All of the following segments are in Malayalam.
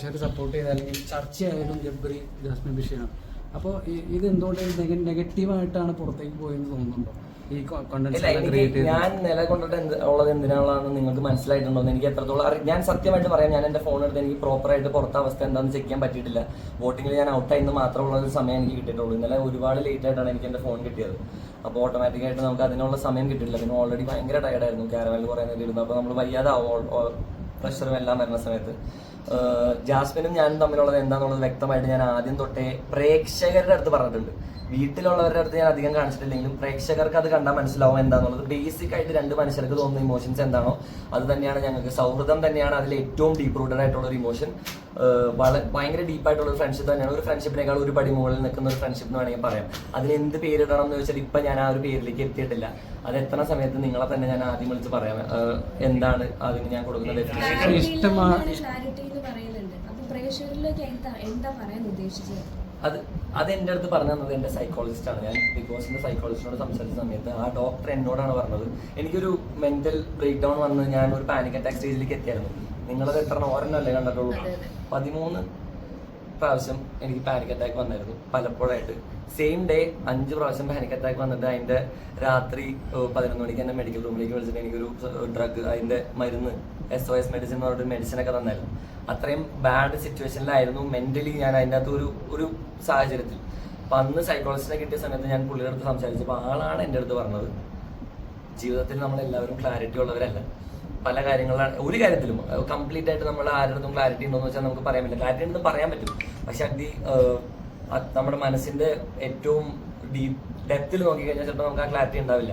പ്രേക്ഷകർ സപ്പോർട്ട് ചെയ്ത അല്ലെങ്കിൽ ചർച്ചയായാലും ജബ്ബറി ജാസ്മിൻ ബഷീറാണ്. അപ്പോൾ ഇത് എന്തുകൊണ്ട് നെഗറ്റീവായിട്ടാണ് പുറത്തേക്ക് പോയെന്ന് തോന്നുന്നുണ്ടോ? ഈ കണ്ടന്റ് ഞാൻ നിലകൊണ്ടിട്ട് എന്ത് ഉള്ളത് എന്തിനാണെന്ന് നിങ്ങൾക്ക് മനസ്സിലായിട്ടുണ്ടോ എന്ന് എനിക്ക് എത്രത്തോളം ഞാൻ സത്യമായിട്ട് പറയാം ഞാൻ എന്റെ ഫോൺ എടുത്ത് എനിക്ക് പ്രോപ്പറായിട്ട് പുറത്തെ അവസ്ഥ എന്താണെന്ന് ചെക്ക് ചെയ്യാൻ പറ്റിയിട്ടില്ല. വോട്ടിങ്ങിൽ ഞാൻ ഔട്ടായിരുന്നു മാത്രമുള്ള ഒരു സമയം എനിക്ക് കിട്ടിയിട്ടുള്ളൂ. ഇന്നലെ ഒരുപാട് ലേറ്റ് ആയിട്ടാണ് എനിക്ക് എന്റെ ഫോൺ കിട്ടിയത്. അപ്പോൾ ഓട്ടോമാറ്റിക്കായിട്ട് നമുക്ക് അതിനുള്ള സമയം കിട്ടിയിട്ടില്ല. പിന്നെ ഓൾറെഡി ഭയങ്കര ടയർഡായിരുന്നു ക്യാരവനിൽ കുറേ നേരം ഇരുന്നു അപ്പോൾ നമ്മൾ വയ്യാതാവും പ്രഷറും എല്ലാം വരുന്ന സമയത്ത്. ജാസ്മിനും ഞാനും തമ്മിലുള്ളത് എന്താണെന്നുള്ളത് വ്യക്തമായിട്ട് ഞാൻ ആദ്യം തൊട്ടേ പ്രേക്ഷകരുടെ അടുത്ത് പറഞ്ഞിട്ടുണ്ട്. വീട്ടിലുള്ളവരുടെ അടുത്ത് ഞാൻ അധികം കാണിച്ചിട്ടില്ലെങ്കിലും പ്രേക്ഷകർക്ക് അത് കണ്ടാൽ മനസ്സിലാവും എന്താണെന്നുള്ളത് ബേസിക് ആയിട്ട് രണ്ട് മനുഷ്യർക്ക് തോന്നുന്ന ഇമോഷൻസ് എന്താണോ അത് തന്നെയാണ് ഞങ്ങൾക്ക്. സൗഹൃദം തന്നെയാണ് അതിൽ ഏറ്റവും ഡീപ്പ് റൂട്ടഡ് ആയിട്ടുള്ള ഒരു ഇമോഷൻ വളരെ ഭയങ്കര ഡീപ്പായിട്ടുള്ള ഒരു ഫ്രണ്ട്ഷിപ്പ് തന്നെയാണ്. ഒരു ഫ്രണ്ട്ഷിപ്പിനേക്കാൾ ഒരു പടി മുകളിൽ നിൽക്കുന്ന ഒരു ഫ്രണ്ട്ഷിപ്പ് എന്ന് വേണമെങ്കിൽ പറയാം. അതിന് എന്ത് പേരിടണം എന്ന് വെച്ചാൽ ഇപ്പം ഞാൻ ആ ഒരു പേരിലേക്ക് എത്തിയിട്ടില്ല. അത് എത്ര സമയത്ത് നിങ്ങളെ തന്നെ ഞാൻ ആദ്യം വിളിച്ച് പറയാം. എന്താണ് അതിന് ഞാൻ കൊടുക്കുന്ന ഡെഫിനേഷൻ ഇഷ്ടമാ- ക്ലാരിറ്റി എന്ന് പറയുന്നുണ്ട്. അപ്പൊ പ്രേക്ഷകരിലേക്ക് എന്താ എന്താ പറയാൻ ഉദ്ദേശിച്ചത്? അത് അത് എന്റെ അടുത്ത് പറഞ്ഞു തന്നത് എന്റെ സൈക്കോളജിസ്റ്റ് ആണ്. ഞാൻ ബിഗ് ബോസിന്റെ സൈക്കോളജിസ്റ്റിനോട് സംസാരിച്ച സമയത്ത് ആ ഡോക്ടർ എന്നോടാണ് പറഞ്ഞത്. എനിക്കൊരു മെന്റൽ ബ്രേക്ക് ഡൗൺ വന്ന് ഞാൻ ഒരു പാനിക് അറ്റാക്ക് സ്റ്റേജിലേക്ക് എത്തിയായിരുന്നു. നിങ്ങളത് എത്ര ഓരോന്നല്ലേ കണ്ടിട്ടുള്ളൂ. പതിമൂന്ന് പ്രാവശ്യം എനിക്ക് പാനിക് അറ്റാക്ക് വന്നായിരുന്നു പലപ്പോഴായിട്ട്. സെയിം ഡേ അഞ്ച് പ്രാവശ്യം പാനിക് അറ്റാക്ക് വന്നിട്ട് അതിന്റെ രാത്രി പതിനൊന്ന് മണിക്ക് എന്നെ മെഡിക്കൽ റൂമിലേക്ക് വിളിച്ചിട്ട് എനിക്കൊരു ഡ്രഗ് അതിന്റെ മരുന്ന് എസ് ഒ എസ് മെഡിസിൻ എന്ന് പറഞ്ഞിട്ട് മെഡിസിൻ ഒക്കെ തന്നായിരുന്നു. അത്രയും ബാഡ് സിറ്റുവേഷനിലായിരുന്നു മെന്റലി ഞാൻ അതിന്റെ അകത്ത് ഒരു ഒരു സാഹചര്യത്തിൽ. അപ്പൊ അന്ന് സൈക്കോളജിസ്റ്റിനെ കിട്ടിയ സമയത്ത് ഞാൻ പുള്ളിയുടെ അടുത്ത് സംസാരിച്ചപ്പോൾ ആളാണ് എന്റെ അടുത്ത് പറഞ്ഞത്. ജീവിതത്തിൽ നമ്മൾ എല്ലാവരും ക്ലാരിറ്റി ഉള്ളവരല്ല. പല കാര്യങ്ങളിലാണ് ഒരു കാര്യത്തിലും കംപ്ലീറ്റ് ആയിട്ട് നമ്മൾ ആരുടെ ക്ലാരിറ്റി ഉണ്ടോ എന്ന് വെച്ചാൽ നമുക്ക് പറയാൻ പറ്റില്ല. ക്ലാരിറ്റി ഉണ്ടെന്ന് പറയാൻ പറ്റും. പക്ഷെ അതി നമ്മുടെ മനസ്സിന്റെ ഏറ്റവും ഡീപ് ഡെപ്തിൽ നോക്കിക്കഴിഞ്ഞാൽ ചിലപ്പോൾ നമുക്ക് ആ ക്ലാരിറ്റി ഉണ്ടാവില്ല.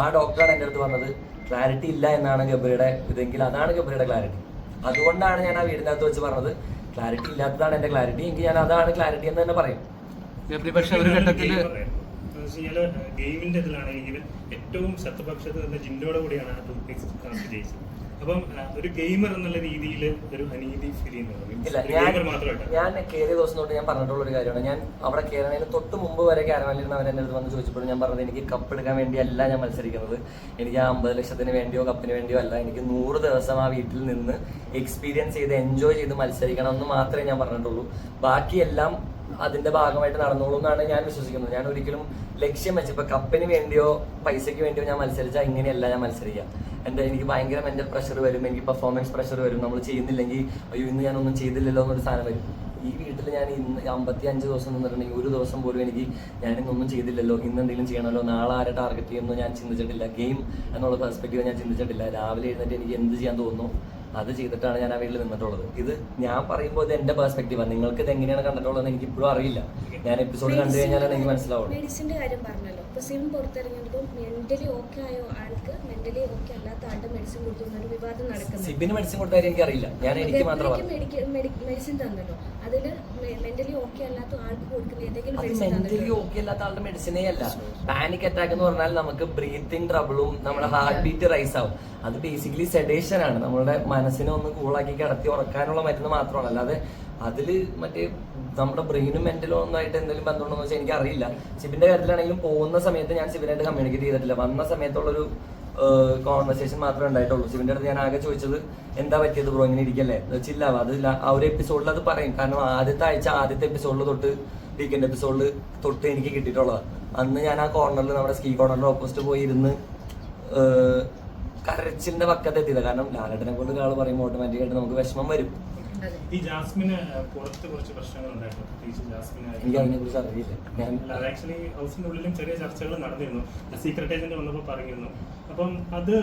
ആ ഡോക്ടറാണ് എന്റെ അടുത്ത് പറഞ്ഞത് ക്ലാരിറ്റി ഇല്ല എന്നാണ് ഗബ്രിയുടെ ഇതെങ്കിൽ അതാണ് ഗബ്രിയുടെ ക്ലാരിറ്റി അതുകൊണ്ടാണ് ഞാൻ ആ വീടിന്റെ അകത്ത് വെച്ച് പറഞ്ഞത് ക്ലാരിറ്റി ഇല്ലാത്തതാണ് എന്റെ ക്ലാരിറ്റി എങ്കിൽ ഞാൻ അതാണ് ക്ലാരിറ്റി എന്ന് തന്നെ പറയും. പക്ഷെ ഒരു ഘട്ടത്തിൽ ഗെയിമിന്റെ ഇതിലാണെങ്കിലും ഏറ്റവും ശത്രുപക്ഷത്ത് നിന്ന് ജിന്നോട് കൂടിയാണ് ആ ടൂത്ത് പേസ്റ്റ് ജയിച്ചത്. അപ്പം ഒരു ഗെയിമർ എന്നുള്ള രീതിയിൽ ഒരു അനീതി ഫീൽ ചെയ്യുന്നത് ഞാൻ കയറിയ ദിവസം തൊട്ട് ഞാൻ പറഞ്ഞിട്ടുള്ള ഒരു കാര്യമാണ്. ഞാൻ അവിടെ കയറുന്നതിന് തൊട്ട് മുമ്പ് വരെ ക്യാരവാനിൽ അവർ എന്റെ അടുത്ത് വന്ന് ചോദിച്ചപ്പോൾ ഞാൻ പറഞ്ഞത് എനിക്ക് കപ്പ് എടുക്കാൻ വേണ്ടിയല്ല ഞാൻ മത്സരിക്കുന്നത്. എനിക്ക് ആ അമ്പത് ലക്ഷത്തിന് വേണ്ടിയോ കപ്പിന് വേണ്ടിയോ അല്ല എനിക്ക് നൂറ് ദിവസം ആ വീട്ടിൽ നിന്ന് എക്സ്പീരിയൻസ് ചെയ്ത് എൻജോയ് ചെയ്ത് മത്സരിക്കണം എന്ന് മാത്രമേ ഞാൻ പറഞ്ഞിട്ടുള്ളൂ. ബാക്കിയെല്ലാം അതിന്റെ ഭാഗമായിട്ട് നടന്നോളൂ എന്നാണ് ഞാൻ വിശ്വസിക്കുന്നത്. ഞാൻ ഒരിക്കലും ലക്ഷ്യം വെച്ച് ഇപ്പൊ കപ്പിന് വേണ്ടിയോ പൈസയ്ക്ക് വേണ്ടിയോ ഞാൻ മത്സരിച്ചാൽ ഇങ്ങനെയല്ല ഞാൻ മത്സരിക്കുക എന്താ എനിക്ക് ഭയങ്കര മെന്റൽ പ്രഷർ വരും എനിക്ക് പെർഫോമൻസ് പ്രഷർ വരും. നമ്മൾ ചെയ്യുന്നില്ലെങ്കിൽ അയ്യോ ഇന്ന് ഒന്നും ചെയ്തില്ലല്ലോ എന്നൊരു സാധനം വരും. ഈ വീട്ടിൽ ഞാൻ ഇന്ന് അമ്പത്തി അഞ്ച് ദിവസം നിന്നിട്ടുണ്ടെങ്കിൽ ഒരു ദിവസം പോലും എനിക്ക് ഞാൻ ഇന്നൊന്നും ചെയ്തില്ലല്ലോ ഇന്ന് എന്തെങ്കിലും ചെയ്യണമല്ലോ നാളെ ആരെ ടാർഗറ്റ് ചെയ്യുമെന്ന് ഞാൻ ചിന്തിച്ചിട്ടില്ല. ഗെയിം എന്നുള്ള പെർസ്പെക്റ്റീവ് ഞാൻ ചിന്തിച്ചിട്ടില്ല. രാവിലെ എഴുന്നേറ്റ് എനിക്ക് എന്ത് ചെയ്യാൻ തോന്നുന്നു? അത് ചെയ്തിട്ടാണ് ഞാൻ ആ വീട്ടിൽ നിന്നിട്ടുള്ളത്. ഇത് ഞാൻ പറയുമ്പോൾ ഇത് എന്റെ പെർസ്പെക്റ്റീവാണ് നിങ്ങൾക്ക് ഇത് എങ്ങനെയാണ് കണ്ടിട്ടുള്ളത് എനിക്ക് ഇപ്പോഴും അറിയില്ല. ഞാൻ എപ്പിസോഡ് കണ്ടു കഴിഞ്ഞാലാണ് എനിക്ക് മനസ്സിലാവുള്ളൂ. മെഡിസിന്റെ കാര്യം പറഞ്ഞല്ലോ. ഇപ്പൊ സിം പുറത്തിറങ്ങിയപ്പോൾ മെന്റലി ഓക്കെ ആയോ ആൾക്ക് മെന്റലി ഓക്കെ അല്ലാത്ത ആളുടെ മെഡിസിൻ കൊടുത്തു ഒരു വിവാദം നടക്കുന്നു സിബിന് മെഡിസിൻ കൊടുത്താൽ എനിക്ക് അറിയില്ല. ഞാൻ എനിക്ക് മാത്രം മെഡിക്കൽ മെഡിസിൻ തന്നല്ലോ. അതിൽ മെന്റലി ഓക്കെ അല്ലാത്ത ആൾക്ക് കൊടുക്കുന്ന ഏതെങ്കിലും മെന്റലി ഓക്കെ അല്ലാത്ത ആളുടെ മെഡിസിനേ അല്ല പാനിക് അറ്റാക്ക് എന്ന് പറഞ്ഞാൽ നമുക്ക് ബ്രീത്തിങ് ട്രബിളും നമ്മുടെ ഹാർട്ട് ബീറ്റ് റൈസ് ആവും. അത് ബേസിക്കലി സെഡേഷൻ ആണ്. നമ്മുടെ മനസ്സിനെ ഒന്ന് കൂളാക്കി കിടത്തി ഉറക്കാനുള്ള മരുന്ന് മാത്രമാണ്. അല്ലാതെ അതിൽ മറ്റേ നമ്മുടെ ബ്രെയിനും മെന്റലും ഒന്നായിട്ട് എന്തെങ്കിലും ബന്ധമുണ്ടോ എന്ന് വെച്ചാൽ എനിക്ക് അറിയില്ല സിബിന്റെ കാര്യത്തിലാണെങ്കിലും പോകുന്ന സമയത്ത് ഞാൻ ശിബിനായിട്ട് കമ്മ്യൂണിക്കേറ്റ് ചെയ്തിട്ടില്ല. വന്ന സമയത്തുള്ളൊരു കോൺവെർസേഷൻ മാത്രമേ ഉണ്ടായിട്ടുള്ളൂ. ശിവന്റെ അടുത്ത് ഞാൻ ആകെ ചോദിച്ചത് എന്താ പറ്റിയത് ബ്രോ ഇങ്ങനെ ഇരിക്കല്ലേ? വെച്ചില്ല അത് ആ ഒരു എപ്പിസോഡിൽ അത് പറയും. കാരണം ആദ്യത്തെ ആഴ്ച ആദ്യത്തെ എപ്പിസോഡിൽ തൊട്ട് വീക്കെൻഡ് എപ്പിസോഡിൽ തൊട്ട് എനിക്ക് കിട്ടിയിട്ടുള്ളതാണ് അന്ന് ഞാൻ ആ കോർണറിൽ നമ്മുടെ സ്കീ കോർണറിൽ ഓപ്പോസിറ്റ് പോയി ഇരുന്ന് കരച്ചിലിന്റെ പക്കത്തെത്തിയത്. കാരണം ലാലടനെ കൊണ്ട് ഒരാൾ പറയുമ്പോൾ ഓട്ടോമാറ്റിക്കായിട്ട് നമുക്ക് വിഷമം വരും. ഈ ജാസ്മിന് പുറത്ത് കുറച്ച് പ്രശ്നങ്ങൾ ഉണ്ടായിരുന്നു പ്രത്യേകിച്ച് ജാസ്മിന് എനിക്ക് അതിനെ കുറിച്ച് ഞാൻ ആക്ച്വലി ഹൗസിന്റെ ഉള്ളിലും ചെറിയ ചർച്ചകൾ നടന്നിരുന്നു. സീക്രട്ട് ഏജന്റ് വന്നപ്പോൾ പറഞ്ഞിരുന്നു. അപ്പം അത്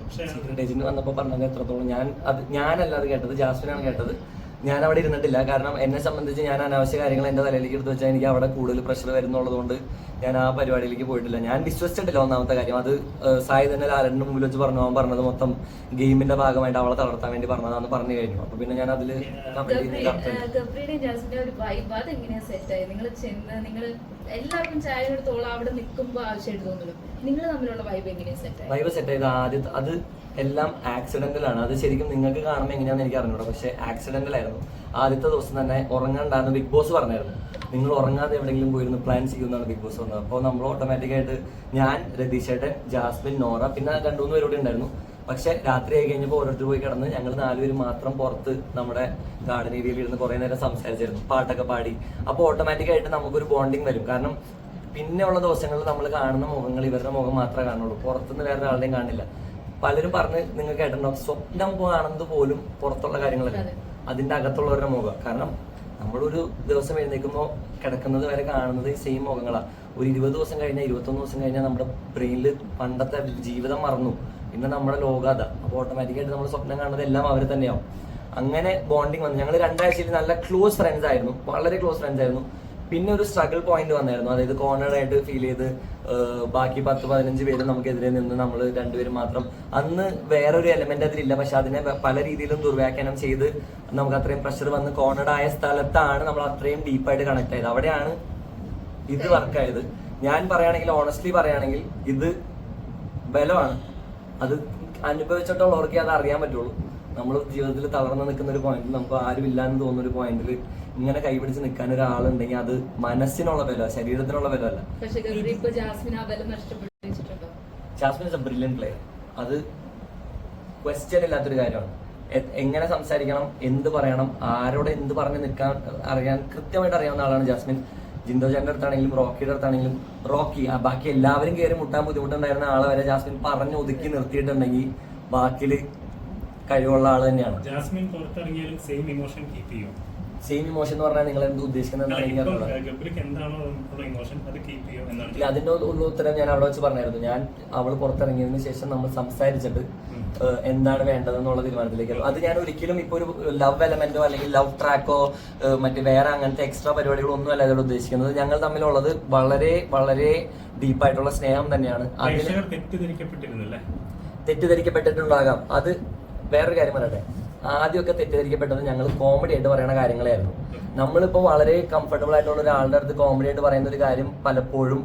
പക്ഷേ സീക്രട്ട് ഏജന്റ് വന്നപ്പോൾ പറഞ്ഞത് എത്രത്തോളം ഞാൻ അത് ഞാനല്ല അത് കേട്ടത് ജാസ്മിനാണ് കേട്ടത്. ഞാൻ അവിടെ ഇരുന്നിട്ടില്ല. കാരണം എന്നെ സംബന്ധിച്ച് ഞാൻ അനാവശ്യ കാര്യങ്ങൾ എന്റെ തലയിലേക്ക് എടുത്തു വെച്ചാൽ എനിക്ക് അവിടെ കൂടുതൽ പ്രഷർ വരുന്നുള്ളതുകൊണ്ട് ഞാൻ ആ പരിപാടിയിലേക്ക് പോയിട്ടില്ല. ഞാൻ വിശ്വസിച്ചിട്ടില്ല ഒന്നാമത്തെ കാര്യം. അത് സായി തന്നെ ലാലന്റെ മുമ്പിൽ വെച്ച് പറഞ്ഞു. അവൻ പറഞ്ഞത് മൊത്തം ഗെയിമിന്റെ ഭാഗമായിട്ട് അവളെ തളർത്താൻ വേണ്ടി പറഞ്ഞതാന്ന് പറഞ്ഞു കഴിഞ്ഞു. അപ്പൊ പിന്നെ ഞാൻ അതിൽ എല്ലാവർക്കും ചായ എടുത്തോളം അവിടെ നിൽക്കുമ്പോൾ ആവശ്യമായിട്ട് തോന്നുന്നു നിങ്ങൾ തമ്മിലുള്ള വൈബ് എങ്ങനെയാണ് സെറ്റ് വൈബ് സെറ്റ് ചെയ്ത് ആദ്യം അത് എല്ലാം ആക്സിഡന്റൽ ആണ്. അത് ശരിക്കും നിങ്ങൾക്ക് കാണുമ്പോൾ എങ്ങനെയാണെന്ന് എനിക്ക് അറിഞ്ഞൂടാ. പക്ഷെ ആക്സിഡന്റൽ ആയിരുന്നു. ആദ്യത്തെ ദിവസം തന്നെ ഉറങ്ങാണ്ടായിരുന്നു. ബിഗ് ബോസ് പറഞ്ഞായിരുന്നു. നിങ്ങൾ ഉറങ്ങാതെ എവിടെയെങ്കിലും പോയിരുന്നു പ്ലാൻ ചെയ്യുമെന്നാണ് ബിഗ് ബോസ് വന്നത് അപ്പോൾ നമ്മൾ ഓട്ടോമാറ്റിക്കായിട്ട് ഞാൻ രതീഷേട്ടൻ ജാസ്മിൻ നോറ പിന്നെ രണ്ടു മൂന്ന് പേരോട് ഉണ്ടായിരുന്നു. പക്ഷെ രാത്രി ആയി കഴിഞ്ഞപ്പോൾ ഓരോരുത്തർ പോയി കിടന്ന് ഞങ്ങൾ നാലുപേരും മാത്രം പുറത്ത് നമ്മുടെ ഗാർഡൻ ഏരിയയിൽ ഇരുന്ന് കുറേ നേരം സംസാരിച്ചിരുന്നു പാട്ടൊക്കെ പാടി. അപ്പോൾ ഓട്ടോമാറ്റിക് ആയിട്ട് നമുക്കൊരു ബോണ്ടിങ് വരും. കാരണം പിന്നെയുള്ള ദിവസങ്ങളിൽ നമ്മൾ കാണുന്ന മുഖങ്ങൾ ഇവരുടെ മുഖം മാത്രമേ കാണുള്ളൂ. പുറത്തുനിന്ന് വേറെ ആളുടെയും കാണില്ല. പലരും പറഞ്ഞ് നിങ്ങൾ കേട്ടിട്ടുണ്ടാവും. സ്വപ്നം കാണുന്നത് പോലും പുറത്തുള്ള കാര്യങ്ങളല്ല. അതിന്റെ അകത്തുള്ളവരുടെ മുഖം. കാരണം നമ്മളൊരു ദിവസം എഴുന്നേൽക്കുമ്പോൾ കിടക്കുന്നത് വരെ കാണുന്നത് ഈ സെയിം മുഖങ്ങളാണ് ഒരു ഇരുപത് ദിവസം കഴിഞ്ഞാൽ ഇരുപത്തൊന്ന് ദിവസം കഴിഞ്ഞാൽ നമ്മുടെ ബ്രെയിനിൽ പണ്ടത്തെ ജീവിതം മറന്നു. പിന്നെ നമ്മുടെ ലോകാത അപ്പോൾ ഓട്ടോമാറ്റിക്കായിട്ട് നമ്മൾ സ്വപ്നം കാണുന്നത് എല്ലാം അവർ തന്നെയാവും. അങ്ങനെ ബോണ്ടിങ് വന്നു. ഞങ്ങൾ രണ്ടാഴ്ചയിൽ നല്ല ക്ലോസ് ഫ്രണ്ട്സ് ആയിരുന്നു. വളരെ ക്ലോസ് ഫ്രണ്ട്സ് ആയിരുന്നു. പിന്നെ ഒരു സ്ട്രഗിൾ പോയിന്റ് വന്നായിരുന്നു. അതായത് കോർണർ ആയിട്ട് ഫീൽ ചെയ്ത് ബാക്കി പത്ത് പതിനഞ്ച് പേര് നമുക്കെതിരെ നിന്ന് നമ്മൾ രണ്ടുപേരും മാത്രം. അന്ന് വേറൊരു എലമെന്റ് അതിലില്ല. പക്ഷെ അതിനെ പല രീതിയിലും ദുർവ്യാഖ്യാനം ചെയ്ത് നമുക്ക് അത്രയും പ്രഷർ വന്ന് കോർണറായ സ്ഥലത്താണ് നമ്മൾ അത്രയും ഡീപ്പായിട്ട് കണക്ട് ആയത്. അവിടെയാണ് ഇത് വർക്കായത് ഞാൻ പറയുകയാണെങ്കിൽ ഓണസ്റ്റ്ലി പറയുകയാണെങ്കിൽ ഇത് ബലമാണ്. അത് അനുഭവിച്ചിട്ടുള്ളവർക്ക് അത് അറിയാൻ പറ്റുള്ളൂ. നമ്മൾ ജീവിതത്തിൽ തളർന്നു നിൽക്കുന്ന ഒരു പോയിന്റിൽ നമുക്ക് ആരും ഇല്ലാന്ന് തോന്നുന്ന ഒരു പോയിന്റിൽ ഇങ്ങനെ കൈപിടിച്ച് നിൽക്കാൻ ഒരാളുണ്ടെങ്കിൽ അത് മനസ്സിനുള്ള ബലമല്ല ശരീരത്തിനുള്ള ബലമല്ല. Jasmine is a brilliant player അത് ക്വസ്റ്റ്യൻ ഇല്ലാത്തൊരു കാര്യമാണ്. എങ്ങനെ സംസാരിക്കണം എന്ത് പറയണം ആരോട് എന്ത് പറഞ്ഞ് നിൽക്കാൻ അറിയാൻ കൃത്യമായിട്ട് അറിയാവുന്ന ആളാണ് ജാസ്മിൻ. ജിൻഡോ ജാന്റെ അടുത്താണെങ്കിലും റോക്കിയുടെ അടുത്താണെങ്കിലും റോക്കി ബാക്കി എല്ലാവരും കയറി മുട്ടാൻ ബുദ്ധിമുട്ടുണ്ടായിരുന്ന ആളെ വരെ ജാസ്മിൻ പറഞ്ഞ് ഒതുക്കി നിർത്തിയിട്ടുണ്ടെങ്കിൽ ബാക്കിൽ കഴിവുള്ള ആൾ തന്നെയാണ്. ജാസ്മിൻ പുറത്തിറങ്ങിയാലും സെയിം ഇമോഷൻ കീപ്പ് ചെയ്യും. സെയിം ഇമോഷൻ എന്ന് പറഞ്ഞാൽ നിങ്ങൾ എന്ത് ഉദ്ദേശിക്കുന്നതെന്നാണ് എനിക്ക് ഇല്ല എന്നാണ് അതിന്റെ ഒന്ന് ഉത്തരം ഞാൻ അവിടെ വെച്ച് പറഞ്ഞായിരുന്നു. ഞാൻ അവൾ പുറത്തിറങ്ങിയതിന് ശേഷം നമ്മൾ സംസാരിച്ചിട്ട് എന്താണ് വേണ്ടതെന്നുള്ള തീരുമാനത്തിലേക്ക് അത് ഞാൻ ഒരിക്കലും ഇപ്പൊ ഒരു ലവ് എലമെന്റോ അല്ലെങ്കിൽ ലവ് ട്രാക്കോ മറ്റു വേറെ അങ്ങനത്തെ എക്സ്ട്രാ പരിപാടികളോ ഒന്നും അല്ല ഇതിലൂടെ ഉദ്ദേശിക്കുന്നത്. ഞങ്ങൾ തമ്മിലുള്ളത് വളരെ വളരെ ഡീപ്പായിട്ടുള്ള സ്നേഹം തന്നെയാണ്. അതിന് തെറ്റിദ്ധരിക്കപ്പെട്ടിരുന്നല്ലേ? തെറ്റിദ്ധരിക്കപ്പെട്ടിട്ടുണ്ടാകാം. അത് വേറൊരു കാര്യം പറയട്ടെ. ആദ്യമൊക്കെ തെറ്റിദ്ധരിക്കപ്പെട്ടത് ഞങ്ങൾ കോമഡി ആയിട്ട് പറയുന്ന കാര്യങ്ങളായിരുന്നു. നമ്മളിപ്പോൾ വളരെ കംഫർട്ടബിൾ ആയിട്ടുള്ള ഒരാളുടെ അടുത്ത് കോമഡി ആയിട്ട് പറയുന്ന ഒരു കാര്യം പലപ്പോഴും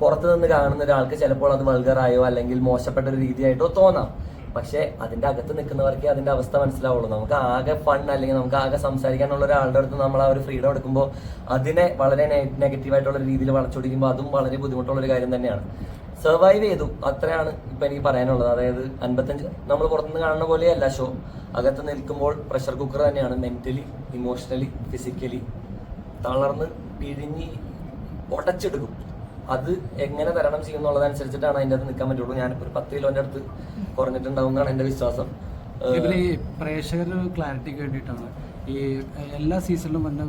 പുറത്തു നിന്ന് കാണുന്ന ഒരാൾക്ക് ചിലപ്പോൾ അത് വൾഗറായോ അല്ലെങ്കിൽ മോശപ്പെട്ട ഒരു രീതിയായിട്ടോ തോന്നാം. പക്ഷെ അതിന്റെ അകത്ത് നിൽക്കുന്നവർക്ക് അതിന്റെ അവസ്ഥ മനസ്സിലാവുള്ളൂ. നമുക്ക് ആകെ ഫൺ അല്ലെങ്കിൽ നമുക്ക് ആകെ സംസാരിക്കാനുള്ള ഒരാളുടെ അടുത്ത് നമ്മൾ ആ ഒരു ഫ്രീഡം എടുക്കുമ്പോൾ അതിനെ വളരെ നെഗറ്റീവായിട്ടുള്ള രീതിയിൽ വളച്ചൊടിക്കുമ്പോൾ അതും വളരെ ബുദ്ധിമുട്ടുള്ള ഒരു കാര്യം തന്നെയാണ്. സർവൈവ് ചെയ്തു. അത്രയാണ് ഇപ്പൊ എനിക്ക് പറയാനുള്ളത്. അതായത് അൻപത്തഞ്ച് നമ്മൾ പുറത്തുനിന്ന് കാണുന്ന പോലെയല്ല ഷോ അകത്ത് നിൽക്കുമ്പോൾ പ്രഷർ കുക്കർ തന്നെയാണ് മെന്റലി ഇമോഷണലി ഫിസിക്കലി തളർന്ന് പിഴിഞ്ഞ് ഉടച്ചെടുക്കും. അത് എങ്ങനെ തരണം ചെയ്യുന്നുള്ളതനുസരിച്ചിട്ടാണ് അതിന്റെ അത് നിൽക്കാൻ പറ്റുള്ളൂ. ഞാനിപ്പോൾ ഒരു പത്ത് കിലോന്റെ അടുത്ത് കുറഞ്ഞിട്ടുണ്ടാവും എന്നാണ് എന്റെ വിശ്വാസം. പ്രേക്ഷകർ ക്ലാരിറ്റിക്ക് വേണ്ടിയിട്ടാണ്. ഈ എല്ലാ സീസണിലും വന്ന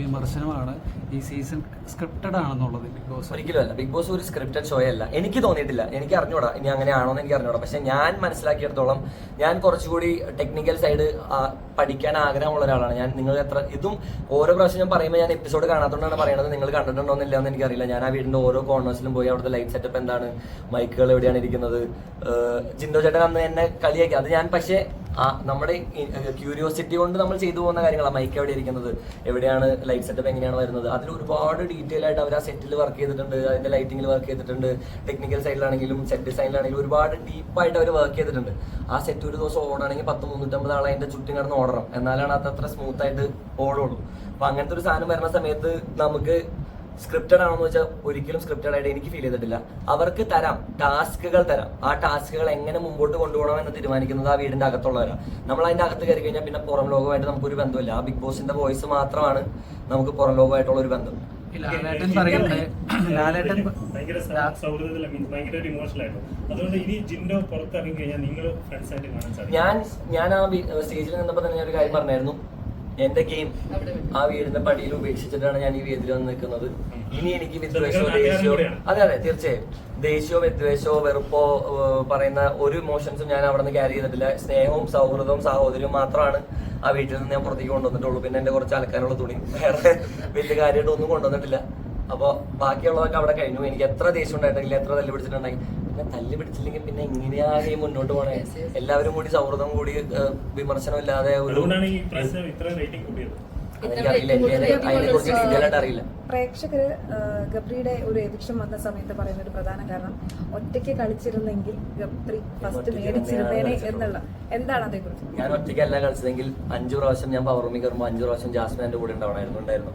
വിമർശനമാണ് ഈ സീസൺ സ്ക്രിപ്റ്റഡ് ആണെന്നുള്ളത് ബിഗ് ബോസ്. ഒരിക്കലും അല്ല ബിഗ് ബോസ് ഒരു സ്ക്രിപ്റ്റഡ് ഷോ അല്ല. എനിക്ക് തോന്നിയിട്ടില്ല. എനിക്ക് അറിഞ്ഞൂടാ. ഇനി അങ്ങനെയാണോ എന്ന് എനിക്ക് അറിഞ്ഞൂടാ. പക്ഷെ ഞാൻ മനസ്സിലാക്കിയിടത്തോളം ഞാൻ കുറച്ചുകൂടി ടെക്നിക്കൽ സൈഡ് പഠിക്കാൻ ആഗ്രഹമുള്ള ഒരാളാണ്. ഞാൻ നിങ്ങൾ എത്ര ഇതും ഓരോ പ്രാവശ്യം ഞാൻ പറയുമ്പോൾ ഞാൻ എപ്പിസോഡ് കാണാത്തതുകൊണ്ടാണ് പറയുന്നത് നിങ്ങൾ കണ്ടിട്ടുണ്ടോ എന്നില്ല എന്ന് എനിക്കറിയില്ല. ഞാൻ ആ വീടിന്റെ ഓരോ കോർണേഴ്സിലും പോയി അവിടുത്തെ ലൈറ്റ് സെറ്റപ്പ് എന്താണ്? മൈക്കുകൾ എവിടെയാണ് ഇരിക്കുന്നത്? ജിൻഡോ ചേട്ടൻ അന്ന് എന്നെ കളിയാക്കി. അത് ഞാൻ പക്ഷേ ആ നമ്മുടെ ക്യൂരിയോസിറ്റി കൊണ്ട് നമ്മൾ ചെയ്തു പോകുന്ന കാര്യങ്ങളാണ് മൈക്ക് എവിടെ ഇരിക്കുന്നത്? എവിടെയാണ് ലൈറ്റ് സെറ്റപ്പ് എങ്ങനെയാണ് വരുന്നത്? അതിൽ ഒരുപാട് ഡീറ്റെയിൽ ആയിട്ട് അവർ ആ സെറ്റിൽ വർക്ക് ചെയ്തിട്ടുണ്ട്. അതിന്റെ ലൈറ്റിംഗിൽ വർക്ക് ചെയ്തിട്ടുണ്ട്. ടെക്നിക്കൽ സൈഡിലാണെങ്കിലും സെറ്റ് ഡിസൈനിലാണെങ്കിലും ഒരുപാട് ഡീപ്പായിട്ട് അവർ വർക്ക് ചെയ്തിട്ടുണ്ട്. ആ സെറ്റ് ഒരു ദിവസം ഓടാണെങ്കിൽ പത്ത് മുന്നൂറ്റമ്പത് ആളെ അതിന്റെ ചുറ്റും കിടന്ന് ഓടണം. എന്നാലാണ് അത് അത്ര സ്മൂത്ത് ആയിട്ട് ഓടുള്ളൂ. അപ്പൊ അങ്ങനത്തെ ഒരു സാധനം വരുന്ന സമയത്ത് നമുക്ക് സ്ക്രിപ്റ്റഡ് ആണെന്ന് വെച്ചാൽ ഒരിക്കലും സ്ക്രിപ്റ്റഡ് ആയിട്ട് എനിക്ക് ഫീൽ ചെയ്തിട്ടില്ല. അവർക്ക് തരാം. ടാസ്കുകൾ തരാം. ആ ടാസ്കുകൾ എങ്ങനെ മുമ്പോട്ട് കൊണ്ടുപോകണം എന്ന് തീരുമാനിക്കുന്നത് ആ വീടിന്റെ അകത്തുള്ളവരാണ് നമ്മൾ അതിന്റെ അകത്ത് കയറി കഴിഞ്ഞാൽ പിന്നെ പുറം ലോകമായിട്ട് നമുക്കൊരു ബന്ധമില്ല ആ ബിഗ് ബോസിന്റെ വോയിസ് മാത്രമാണ് നമുക്ക് പുറം ലോകമായിട്ടുള്ള ഒരു ബന്ധം. ലാലേട്ടൻ പറയുന്നത് ലാലേട്ടൻ ഭയങ്കര സൗ- സൗഹൃദത്തില മീൻസ് ഭയങ്കര ഒരു ഇമോഷണൽ ആയിരുന്നു. അതുകൊണ്ട് ഇനി ജിൻഡോ പുറത്തിറങ്ങി കഴിഞ്ഞാൽ നിങ്ങൾ ഫ്രണ്ട്സ് ആയിട്ട് കാണാൻ സാധിക്കും. ഞാൻ ഞാൻ ആ സ്റ്റേജിൽ നിന്നപ്പോൾ തന്നെ ഞാൻ ഒരു കാര്യം പറഞ്ഞായിരുന്നു. എന്റെ ഗെയിം ആ വീടിന്റെ പടിയിൽ ഉപേക്ഷിച്ചിട്ടാണ് ഞാൻ ഈ വേദിയിൽ വന്ന് നിൽക്കുന്നത്. ഇനി എനിക്ക് വിദ്വേഷമോ ദേഷ്യമോ അതെ അതെ തീർച്ചയായും. ദേഷ്യമോ വിദ്വേഷമോ വെറുപ്പോ ഏഹ്, പറയുന്ന ഒരു ഇമോഷൻസും ഞാൻ അവിടെ നിന്ന് ക്യാരി ചെയ്തിട്ടില്ല. സ്നേഹവും സൗഹൃദവും സാഹോദര്യവും മാത്രമാണ് ആ വീട്ടിൽ നിന്ന് ഞാൻ പുറത്തേക്ക് കൊണ്ടുവന്നിട്ടുള്ളൂ. പിന്നെ എന്റെ കുറച്ച് ആൾക്കാരുള്ള തുണി. വേറെ വലിയ കാര്യമായിട്ട് ഒന്നും കൊണ്ടുവന്നിട്ടില്ല. അപ്പോൾ ബാക്കിയുള്ളതൊക്കെ അവിടെ കഴിഞ്ഞു. എനിക്ക് എത്ര ദേഷ്യം ഉണ്ടായിട്ടില്ല എത്ര തല്ല് പിടിച്ചിട്ടുണ്ടെങ്കിൽ പിന്നെ തല്ല് പിടിച്ചില്ലെങ്കിൽ പിന്നെ എങ്ങനെയാണ് ഈ മുന്നോട്ട് പോണേ. എല്ലാവരും കൂടി സൗഹൃദം കൂടി വിമർശനം ഇല്ലാതെ ഒരു എനിക്കറിയില്ല എനിക്ക് അതിനെ- കുറിച്ച് ഡീറ്റെയിൽ ആയിട്ട് അറിയില്ല. പ്രേക്ഷകര് ഗബ്രിയുടെ ഒരു എവിക്ഷൻ വന്ന സമയത്ത് പറയുന്ന ഒരു പ്രധാന കാരണം ഒറ്റയ്ക്ക് കളിച്ചിരുന്നെങ്കിൽ ഗബ്രി ഫസ്റ്റ് മേടിച്ചിരുന്നേനെ എന്നുള്ള എന്താണ് അതേക്കുറിച്ച്? ഞാൻ ഒറ്റയ്ക്കല്ല കളിച്ചതെങ്കിൽ അഞ്ചു പ്രാവശ്യം ഞാൻ പവർ റൂമിൽ കയറുമ്പോൾ അഞ്ചു പ്രാവശ്യം ജാസ്മിൻ എന്റെ കൂടെ ഉണ്ടാവണമായിരുന്നു. ഉണ്ടായിരുന്നു.